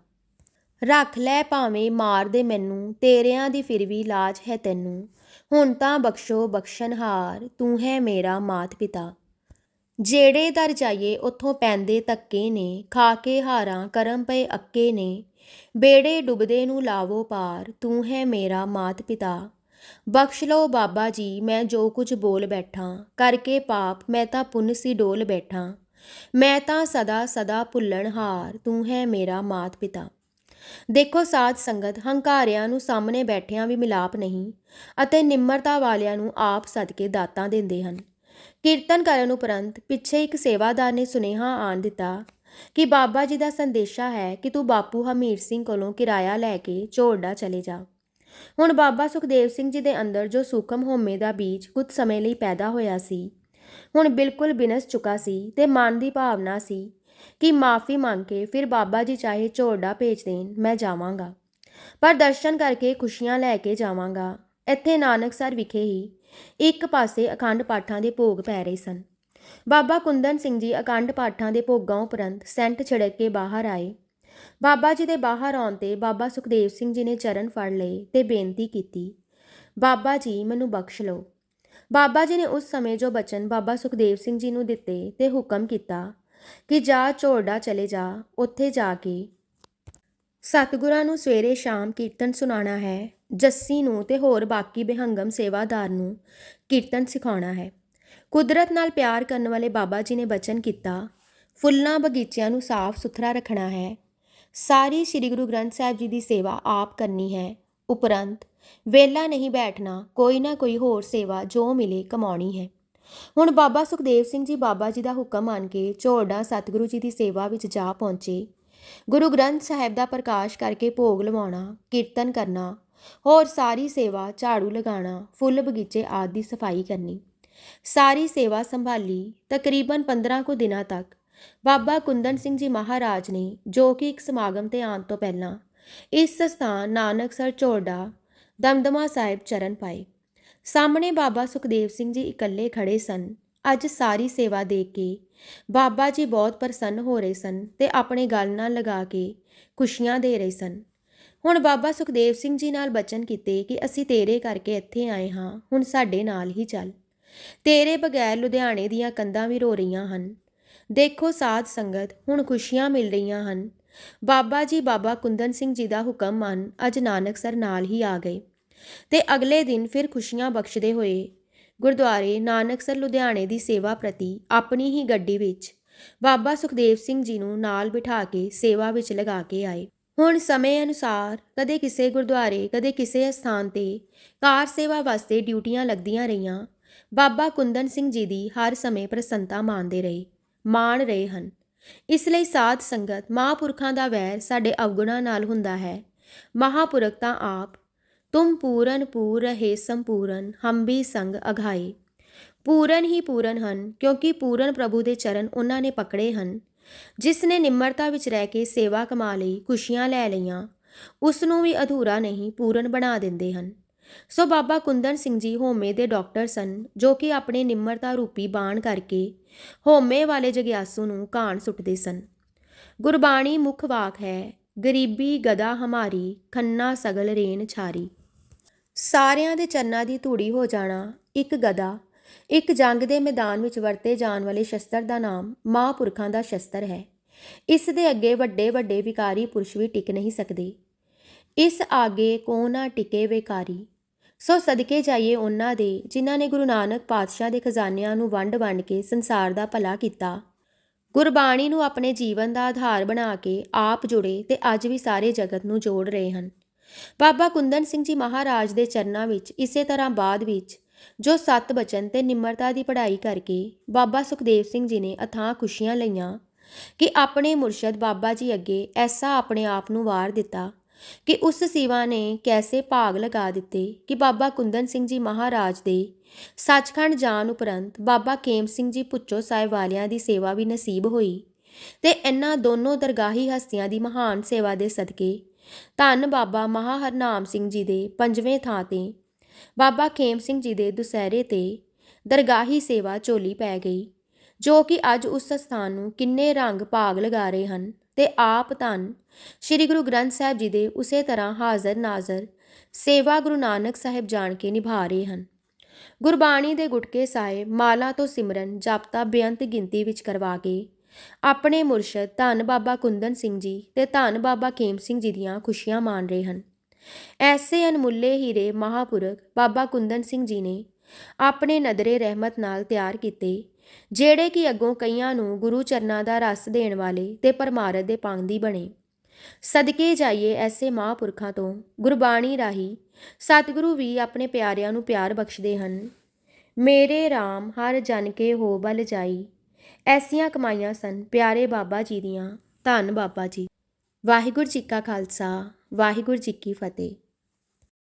ਰੱਖ ਲੈ ਭਾਵੇਂ ਮਾਰ ਦੇ ਮੈਨੂੰ, ਤੇਰਿਆਂ ਦੀ ਫਿਰ ਵੀ ਲਾਜ ਹੈ ਤੈਨੂੰ। ਹੁਣ ਤਾਂ ਬਖਸ਼ੋ ਬਖਸ਼ਣਹਾਰ ਤੂੰ ਹੈ ਮੇਰਾ ਮਾਤ ਪਿਤਾ। ਜਿਹੜੇ ਦਰ ਜਾਈਏ, ਉੱਥੋਂ ਪੈਂਦੇ ਤੱਕੇ ਨੇ, ਖਾ ਕੇ ਹਾਰਾਂ ਕਰਮ ਪਏ ਅੱਕੇ ਨੇ। ਬੇੜੇ ਡੁੱਬਦੇ ਨੂੰ ਲਾਵੋ ਪਾਰ, ਤੂੰ ਹੈ ਮੇਰਾ ਮਾਤ ਪਿਤਾ ਬਖਸ਼ ਲਓ ਬਾਬਾ ਜੀ, ਮੈਂ ਜੋ ਕੁਝ ਬੋਲ ਬੈਠਾ, ਕਰਕੇ ਪਾਪ ਮੈਂ ਤਾਂ ਪੁੰਨ ਸੀ ਡੋਲ ਬੈਠਾ। ਮੈਂ ਤਾਂ ਸਦਾ ਸਦਾ ਭੁੱਲਣ ਹਾਰ, ਤੂੰ ਹੈ ਮੇਰਾ ਮਾਤ ਪਿਤਾ ਦੇਖੋ ਸਾਧ ਸੰਗਤ, ਹੰਕਾਰਿਆਂ ਨੂੰ ਸਾਹਮਣੇ ਬੈਠਿਆਂ ਵੀ ਮਿਲਾਪ ਨਹੀਂ, ਅਤੇ ਨਿਮਰਤਾ ਵਾਲਿਆਂ ਨੂੰ ਆਪ ਸਦਕੇ ਦਾਤਾਂ ਦਿੰਦੇ ਹਨ। ਕੀਰਤਨ ਕਰਨ ਉਪਰੰਤ ਪਿੱਛੇ ਇੱਕ ਸੇਵਾਦਾਰ ਨੇ ਸੁਨੇਹਾ ਆਣ ਦਿੱਤਾ ਕਿ ਬਾਬਾ ਜੀ ਦਾ ਸੰਦੇਸ਼ਾ ਹੈ ਕਿ ਤੂੰ ਬਾਪੂ ਹਮੀਰ ਸਿੰਘ ਕੋਲੋਂ ਕਿਰਾਇਆ ਲੈ ਕੇ ਝੋੜਾ ਚਲੇ ਜਾ। ਹੁਣ ਬਾਬਾ ਸੁਖਦੇਵ ਸਿੰਘ ਜੀ ਦੇ ਅੰਦਰ ਜੋ ਸੂਖਮ ਹੋਮੇ ਦਾ ਬੀਜ ਕੁਝ ਸਮੇਂ ਲਈ ਪੈਦਾ ਹੋਇਆ ਸੀ, ਹੁਣ ਬਿਲਕੁਲ ਬਿਨਸ ਚੁੱਕਾ ਸੀ ਤੇ ਮਨ ਦੀ ਭਾਵਨਾ ਸੀ ਕਿ ਮਾਫੀ ਮੰਗ ਕੇ ਫਿਰ ਬਾਬਾ ਜੀ ਚਾਹੇ ਝੋੜਾ ਭੇਜ ਦੇਣ, ਮੈਂ ਜਾਵਾਂਗਾ। ਪਰ ਦਰਸ਼ਨ ਕਰਕੇ ਖੁਸ਼ੀਆਂ ਲੈ ਕੇ ਜਾਵਾਂਗਾ। ਇੱਥੇ ਨਾਨਕਸਰ ਵਿਖੇ ਹੀ ਇੱਕ ਪਾਸੇ ਅਖੰਡ ਪਾਠਾਂ ਦੇ ਭੋਗ ਪੈ ਰਹੇ ਸਨ। ਬਾਬਾ ਕੁੰਦਨ ਸਿੰਘ ਜੀ ਅਖੰਡ ਪਾਠਾਂ ਦੇ ਭੋਗਾਂ ਉਪਰੰਤ ਸੈਂਟ ਛਿੜਕ ਕੇ ਬਾਹਰ ਆਏ। ਬਾਬਾ ਜੀ ਦੇ ਬਾਹਰ ਆਉਣ ਤੇ ਬਾਬਾ ਸੁਖਦੇਵ ਸਿੰਘ ਜੀ ਨੇ ਚਰਨ ਫੜ ਲਏ ਤੇ ਬੇਨਤੀ ਕੀਤੀ, ਬਾਬਾ ਜੀ, ਮੈਨੂੰ ਬਖਸ਼ ਲਓ। ਬਾਬਾ ਜੀ ਨੇ ਉਸ ਸਮੇਂ ਜੋ ਬਚਨ ਬਾਬਾ ਸੁਖਦੇਵ ਸਿੰਘ ਜੀ ਨੂੰ ਦਿੱਤੇ ਤੇ ਹੁਕਮ ਕੀਤਾ ਕਿ ਜਾ ਝੋੜਾ ਚਲੇ ਜਾ, ਉੱਥੇ ਜਾ ਕੇ ਸਤਿਗੁਰਾਂ ਨੂੰ ਸਵੇਰੇ ਸ਼ਾਮ ਕੀਰਤਨ ਸੁਣਾਉਣਾ ਹੈ, ਜੱਸੀ ਨੂੰ ਤੇ ਹੋਰ ਬਾਕੀ ਬਿਹੰਗਮ ਸੇਵਾਦਾਰ ਨੂੰ ਕੀਰਤਨ ਸਿਖਾਉਣਾ ਹੈ। ਕੁਦਰਤ ਨਾਲ ਪਿਆਰ ਕਰਨ ਵਾਲੇ ਬਾਬਾ ਜੀ ਨੇ ਬਚਨ ਕੀਤਾ, ਫੁੱਲਾਂ ਬਗੀਚਿਆਂ ਨੂੰ ਸਾਫ਼ ਸੁਥਰਾ ਰੱਖਣਾ ਹੈ। ਸਾਰੀ ਸ੍ਰੀ ਗੁਰੂ ਗ੍ਰੰਥ ਸਾਹਿਬ ਜੀ ਦੀ ਸੇਵਾ ਆਪ ਕਰਨੀ ਹੈ। ਉਪਰੰਤ ਵੇਲਾ ਨਹੀਂ ਬੈਠਣਾ, ਕੋਈ ਨਾ ਕੋਈ ਹੋਰ ਸੇਵਾ ਜੋ ਮਿਲੇ ਕਮਾਉਣੀ ਹੈ। ਹੁਣ ਬਾਬਾ ਸੁਖਦੇਵ ਸਿੰਘ ਜੀ ਬਾਬਾ ਜੀ ਦਾ ਹੁਕਮ ਮੰਨ ਕੇ ਝੋੜਾ ਸਤਿਗੁਰੂ ਜੀ ਦੀ ਸੇਵਾ ਵਿੱਚ ਜਾ ਪਹੁੰਚੇ। ਗੁਰੂ ਗ੍ਰੰਥ ਸਾਹਿਬ ਦਾ ਪ੍ਰਕਾਸ਼ ਕਰਕੇ ਭੋਗ ਲਵਾਉਣਾ, ਕੀਰਤਨ ਕਰਨਾ, ਹੋਰ ਸਾਰੀ ਸੇਵਾ ਝਾੜੂ ਲਗਾਉਣਾ, ਫੁੱਲ ਬਗੀਚੇ ਆਦਿ ਦੀ ਸਫ਼ਾਈ ਕਰਨੀ। ਸਾਰੀ ਸੇਵਾ ਸੰਭਾਲੀ ਤਕਰੀਬਨ 15 ਕੁ ਦਿਨਾਂ ਤੱਕ, ਬਾਬਾ ਕੁੰਦਨ ਸਿੰਘ ਜੀ ਮਹਾਰਾਜ ਨੇ ਜੋ ਕਿ ਇੱਕ ਸਮਾਗਮ ਤੇ ਆਉਣ ਤੋਂ ਪਹਿਲਾਂ ਇਸ ਸਥਾਨ ਨਾਨਕਸਰ ਝੋੜਾ ਦਮਦਮਾ ਸਾਹਿਬ ਚਰਨ ਪਾਏ। ਸਾਹਮਣੇ ਬਾਬਾ ਸੁਖਦੇਵ ਸਿੰਘ ਜੀ ਇਕੱਲੇ ਖੜੇ ਸਨ। ਅੱਜ ਸਾਰੀ ਸੇਵਾ ਦੇਖ ਕੇ ਬਾਬਾ ਜੀ ਬਹੁਤ ਪ੍ਰਸੰਨ ਹੋ ਰਹੇ ਸਨ ਤੇ ਆਪਣੇ ਗੱਲ ਨਾਲ ਲਗਾ ਕੇ ਖੁਸ਼ੀਆਂ ਦੇ ਰਹੇ ਸਨ। ਹੁਣ ਬਾਬਾ ਸੁਖਦੇਵ ਸਿੰਘ ਜੀ ਨਾਲ ਬਚਨ ਕੀਤੇ ਕਿ ਅਸੀਂ ਤੇਰੇ ਕਰਕੇ ਇੱਥੇ ਆਏ ਹਾਂ, ਹੁਣ ਸਾਡੇ ਨਾਲ ਹੀ ਚੱਲ। ਤੇਰੇ ਬਗੈਰ ਲੁਧਿਆਣੇ ਦੀਆਂ ਕੰਧਾਂ ਵੀ ਰੋ ਰਹੀਆਂ ਹਨ। ਦੇਖੋ ਸਾਧ ਸੰਗਤ, ਹੁਣ ਖੁਸ਼ੀਆਂ ਮਿਲ ਰਹੀਆਂ ਹਨ। ਬਾਬਾ ਜੀ ਬਾਬਾ ਕੁੰਦਨ ਸਿੰਘ ਜੀ ਦਾ ਹੁਕਮ ਮੰਨ ਅੱਜ ਨਾਨਕ ਸਰ ਨਾਲ ਹੀ ਆ ਗਏ। ਤੇ ਅਗਲੇ ਦਿਨ ਫਿਰ ਖੁਸ਼ੀਆਂ ਬਖਸ਼ਦੇ ਹੋਏ ਗੁਰਦੁਆਰੇ ਨਾਨਕਸਰ ਲੁਧਿਆਣੇ ਦੀ ਸੇਵਾ ਪ੍ਰਤੀ ਆਪਣੀ ਹੀ ਗੱਡੀ ਵਿੱਚ ਬਾਬਾ ਸੁਖਦੇਵ ਸਿੰਘ ਜੀ ਨੂੰ ਨਾਲ ਬਿਠਾ ਕੇ ਸੇਵਾ ਵਿੱਚ ਲਗਾ ਕੇ ਆਏ। ਹੁਣ ਸਮੇਂ ਅਨੁਸਾਰ ਕਦੇ ਕਿਸੇ ਗੁਰਦੁਆਰੇ, ਕਦੇ ਕਿਸੇ ਸਥਾਨ ਤੇ ਕਾਰ ਸੇਵਾ ਵਾਸਤੇ ਡਿਊਟੀਆਂ ਲੱਗਦੀਆਂ ਰਹੀਆਂ। ਬਾਬਾ ਕੁੰਦਨ ਸਿੰਘ ਜੀ ਦੀ ਹਰ ਸਮੇਂ ਪ੍ਰਸੰਨਤਾ ਮਾਣਦੇ ਰਹੇ, ਮਾਣ ਰਹੇ ਹਨ। ਇਸ ਲਈ ਸਾਧ ਸੰਗਤ ਮਹਾਂਪੁਰਖਾਂ ਦਾ ਵੈਰ ਸਾਡੇ ਅਵਗੁਣਾਂ ਨਾਲ ਹੁੰਦਾ ਹੈ। ਮਹਾਂਪੁਰਖ ਤਾਂ ਆਪ, ਤੁਮ ਪੂਰਨ ਪੂਰ ਰਹੇ ਸੰਪੂਰਨ, ਹਮ ਵੀ ਸੰਗ ਅਘਾਏ ਪੂਰਨ ਹੀ ਪੂਰਨ ਹਨ, ਕਿਉਂਕਿ ਪੂਰਨ ਪ੍ਰਭੂ ਦੇ ਚਰਨ ਉਹਨਾਂ ਨੇ ਪਕੜੇ ਹਨ। ਜਿਸ ਨੇ ਨਿਮਰਤਾ ਵਿੱਚ ਰਹਿ ਕੇ ਸੇਵਾ ਕਮਾ ਲਈ, ਖੁਸ਼ੀਆਂ ਲੈ ਲਈਆਂ, ਉਸ ਨੂੰ ਵੀ ਅਧੂਰਾ ਨਹੀਂ ਪੂਰਨ ਬਣਾ ਦਿੰਦੇ ਹਨ। ਸੋ ਬਾਬਾ ਕੁੰਦਨ ਸਿੰਘ ਜੀ ਹੋਮੇ ਦੇ ਡਾਕਟਰ ਸਨ, ਜੋ ਕਿ ਆਪਣੇ ਨਿਮਰਤਾ ਰੂਪੀ ਬਾਣ ਕਰਕੇ ਹੋਮੇ ਵਾਲੇ ਜਗਿਆਸੂ ਨੂੰ ਕਾਣ ਸੁੱਟਦੇ ਸਨ। ਗੁਰਬਾਣੀ ਮੁੱਖ ਵਾਕ ਹੈ, ਗਰੀਬੀ ਗਦਾ ਹਮਾਰੀ, ਖੰਨਾ ਸਗਲ ਰੇਨ ਛਾਰੀ। ਸਾਰਿਆਂ ਦੇ ਚਰਨਾਂ ਦੀ ਧੂੜੀ ਹੋ ਜਾਣਾ ਇੱਕ ਗਦਾ ਇੱਕ ਜੰਗ ਦੇ ਮੈਦਾਨ ਵਿੱਚ ਵਰਤੇ ਜਾਣ ਵਾਲੇ ਸ਼ਸਤਰ ਦਾ ਨਾਮ ਮਹਾਂਪੁਰਖਾਂ ਦਾ ਸ਼ਸਤਰ ਹੈ। ਇਸ ਦੇ ਅੱਗੇ ਵੱਡੇ ਵੱਡੇ ਵਿਕਾਰੀ ਪੁਰਸ਼ ਵੀ ਟਿਕ ਨਹੀਂ ਸਕਦੇ। ਇਸ ਆਗੇ ਕੋ ਨਾ ਟਿਕੇ ਵਿਕਾਰੀ। ਸੋ ਸਦਕੇ ਜਾਈਏ ਉਹਨਾਂ ਦੇ, ਜਿਨ੍ਹਾਂ ਨੇ ਗੁਰੂ ਨਾਨਕ ਪਾਤਸ਼ਾਹ ਦੇ ਖਜ਼ਾਨਿਆਂ ਨੂੰ ਵੰਡ ਵੰਡ ਕੇ ਸੰਸਾਰ ਦਾ ਭਲਾ ਕੀਤਾ। ਗੁਰਬਾਣੀ ਨੂੰ ਆਪਣੇ ਜੀਵਨ ਦਾ ਆਧਾਰ ਬਣਾ ਕੇ ਆਪ ਜੁੜੇ ਤੇ ਅੱਜ ਵੀ ਸਾਰੇ ਜਗਤ ਨੂੰ ਜੋੜ ਰਹੇ ਹਨ। ਬਾਬਾ ਕੁੰਦਨ ਸਿੰਘ ਜੀ ਮਹਾਰਾਜ ਦੇ ਚਰਨਾਂ ਵਿੱਚ, ਇਸੇ ਤਰ੍ਹਾਂ ਬਾਅਦ ਵਿੱਚ, ਜੋ ਸਤ ਬਚਨ ਤੇ ਨਿਮਰਤਾ ਦੀ ਪੜ੍ਹਾਈ ਕਰਕੇ ਬਾਬਾ ਸੁਖਦੇਵ ਸਿੰਘ ਜੀ ਨੇ ਅਥਾਹ ਖੁਸ਼ੀਆਂ ਲਈਆਂ ਕਿ ਆਪਣੇ ਮੁਰਸ਼ਦ ਬਾਬਾ ਜੀ ਅੱਗੇ ਐਸਾ ਆਪਣੇ ਆਪ ਨੂੰ ਵਾਰ ਦਿੱਤਾ ਕਿ ਉਸ ਸੇਵਾ ਨੇ ਕੈਸੇ ਭਾਗ ਲਗਾ ਦਿੱਤੇ ਕਿ ਬਾਬਾ ਕੁੰਦਨ ਸਿੰਘ ਜੀ ਮਹਾਰਾਜ ਦੇ ਸੱਚਖੰਡ ਜਾਣ ਉਪਰੰਤ ਬਾਬਾ ਖੇਮ ਸਿੰਘ ਜੀ ਪੁੱਚੋ ਸਾਹਿਬ ਵਾਲਿਆਂ ਦੀ ਸੇਵਾ ਵੀ ਨਸੀਬ ਹੋਈ ਤੇ ਇਹਨਾਂ ਦੋਨੋਂ ਦਰਗਾਹੀ ਹਸਤੀਆਂ ਦੀ ਮਹਾਨ ਸੇਵਾ ਦੇ ਸਦਕੇ ਧੰਨ ਬਾਬਾ ਮਹਾ ਹਰਨਾਮ ਸਿੰਘ ਜੀ ਦੇ ਪੰਜਵੇਂ ਥਾਂ ਤੇ, ਬਾਬਾ ਖੇਮ ਸਿੰਘ ਜੀ ਦੇ ਦੁਸਹਿਰੇ ਤੇ ਦਰਗਾਹੀ ਸੇਵਾ ਝੋਲੀ ਪੈ ਗਈ। ਜੋ ਕਿ ਅੱਜ ਉਸ ਸਥਾਨ ਨੂੰ ਕਿੰਨੇ ਰੰਗ ਭਾਗ ਲਗਾ ਰਹੇ ਹਨ ਤੇ ਆਪ ਧੰਨ ਸ੍ਰੀ ਗੁਰੂ ਗ੍ਰੰਥ ਸਾਹਿਬ ਜੀ ਦੇ ਉਸੇ ਤਰ੍ਹਾਂ ਹਾਜ਼ਰ ਨਾਜ਼ਰ ਸੇਵਾ ਗੁਰੂ ਨਾਨਕ ਸਾਹਿਬ ਜਾਣ ਕੇ ਨਿਭਾ ਰਹੇ ਹਨ। ਗੁਰਬਾਣੀ ਦੇ ਗੁਟਕੇ ਸਾਹਿਬ ਮਾਲਾ ਤੋਂ ਸਿਮਰਨ ਜਪਤਾ ਬੇਅੰਤ ਗਿਣਤੀ ਵਿੱਚ ਕਰਵਾ ਕੇ ਆਪਣੇ ਮੁਰਸ਼ਦ ਧੰਨ ਬਾਬਾ ਕੁੰਦਨ ਸਿੰਘ ਜੀ ਤੇ ਧੰਨ ਬਾਬਾ ਕੇਮ ਸਿੰਘ ਜੀ ਦੀਆਂ ਖੁਸ਼ੀਆਂ ਮਾਣ ਰਹੇ ਹਨ। ਐਸੇ ਅਨਮੁੱਲੇ ਹੀਰੇ ਮਹਾਪੁਰਖ ਬਾਬਾ ਕੁੰਦਨ ਸਿੰਘ ਜੀ ਨੇ ਆਪਣੇ ਨਦਰੇ ਰਹਿਮਤ ਨਾਲ ਤਿਆਰ ਕੀਤੇ ਜਿਹੜੇ ਕਿ ਅੱਗੋਂ ਕਈਆਂ ਨੂੰ ਗੁਰੂ ਚਰਨਾਂ ਦਾ ਰਸ ਦੇਣ ਵਾਲੇ ਤੇ ਪਰਮਾਰਥ ਦੇ ਪਾਂਦੀ ਬਣੇ। ਸਦਕੇ ਜਾਈਏ ਐਸੇ ਮਹਾਂਪੁਰਖਾਂ ਤੋਂ, ਗੁਰਬਾਣੀ ਰਾਹੀਂ ਸਤਿਗੁਰੂ ਵੀ ਆਪਣੇ ਪਿਆਰਿਆਂ ਨੂੰ ਪਿਆਰ ਬਖਸ਼ਦੇ ਹਨ। ਮੇਰੇ RAM ਹਰ ਜਨ ਕੇ ਹੋ ਬਲ ਜਾਈ। ਐਸੀਆਂ ਕਮਾਈਆਂ ਸਨ ਪਿਆਰੇ ਬਾਬਾ ਜੀ ਦੀਆਂ। ਧੰਨ ਬਾਬਾ ਜੀ। ਵਾਹਿਗੁਰੂ ਜੀ ਕਾ ਖਾਲਸਾ, ਵਾਹਿਗੁਰੂ ਜੀ ਕੀ ਫਤਿਹ।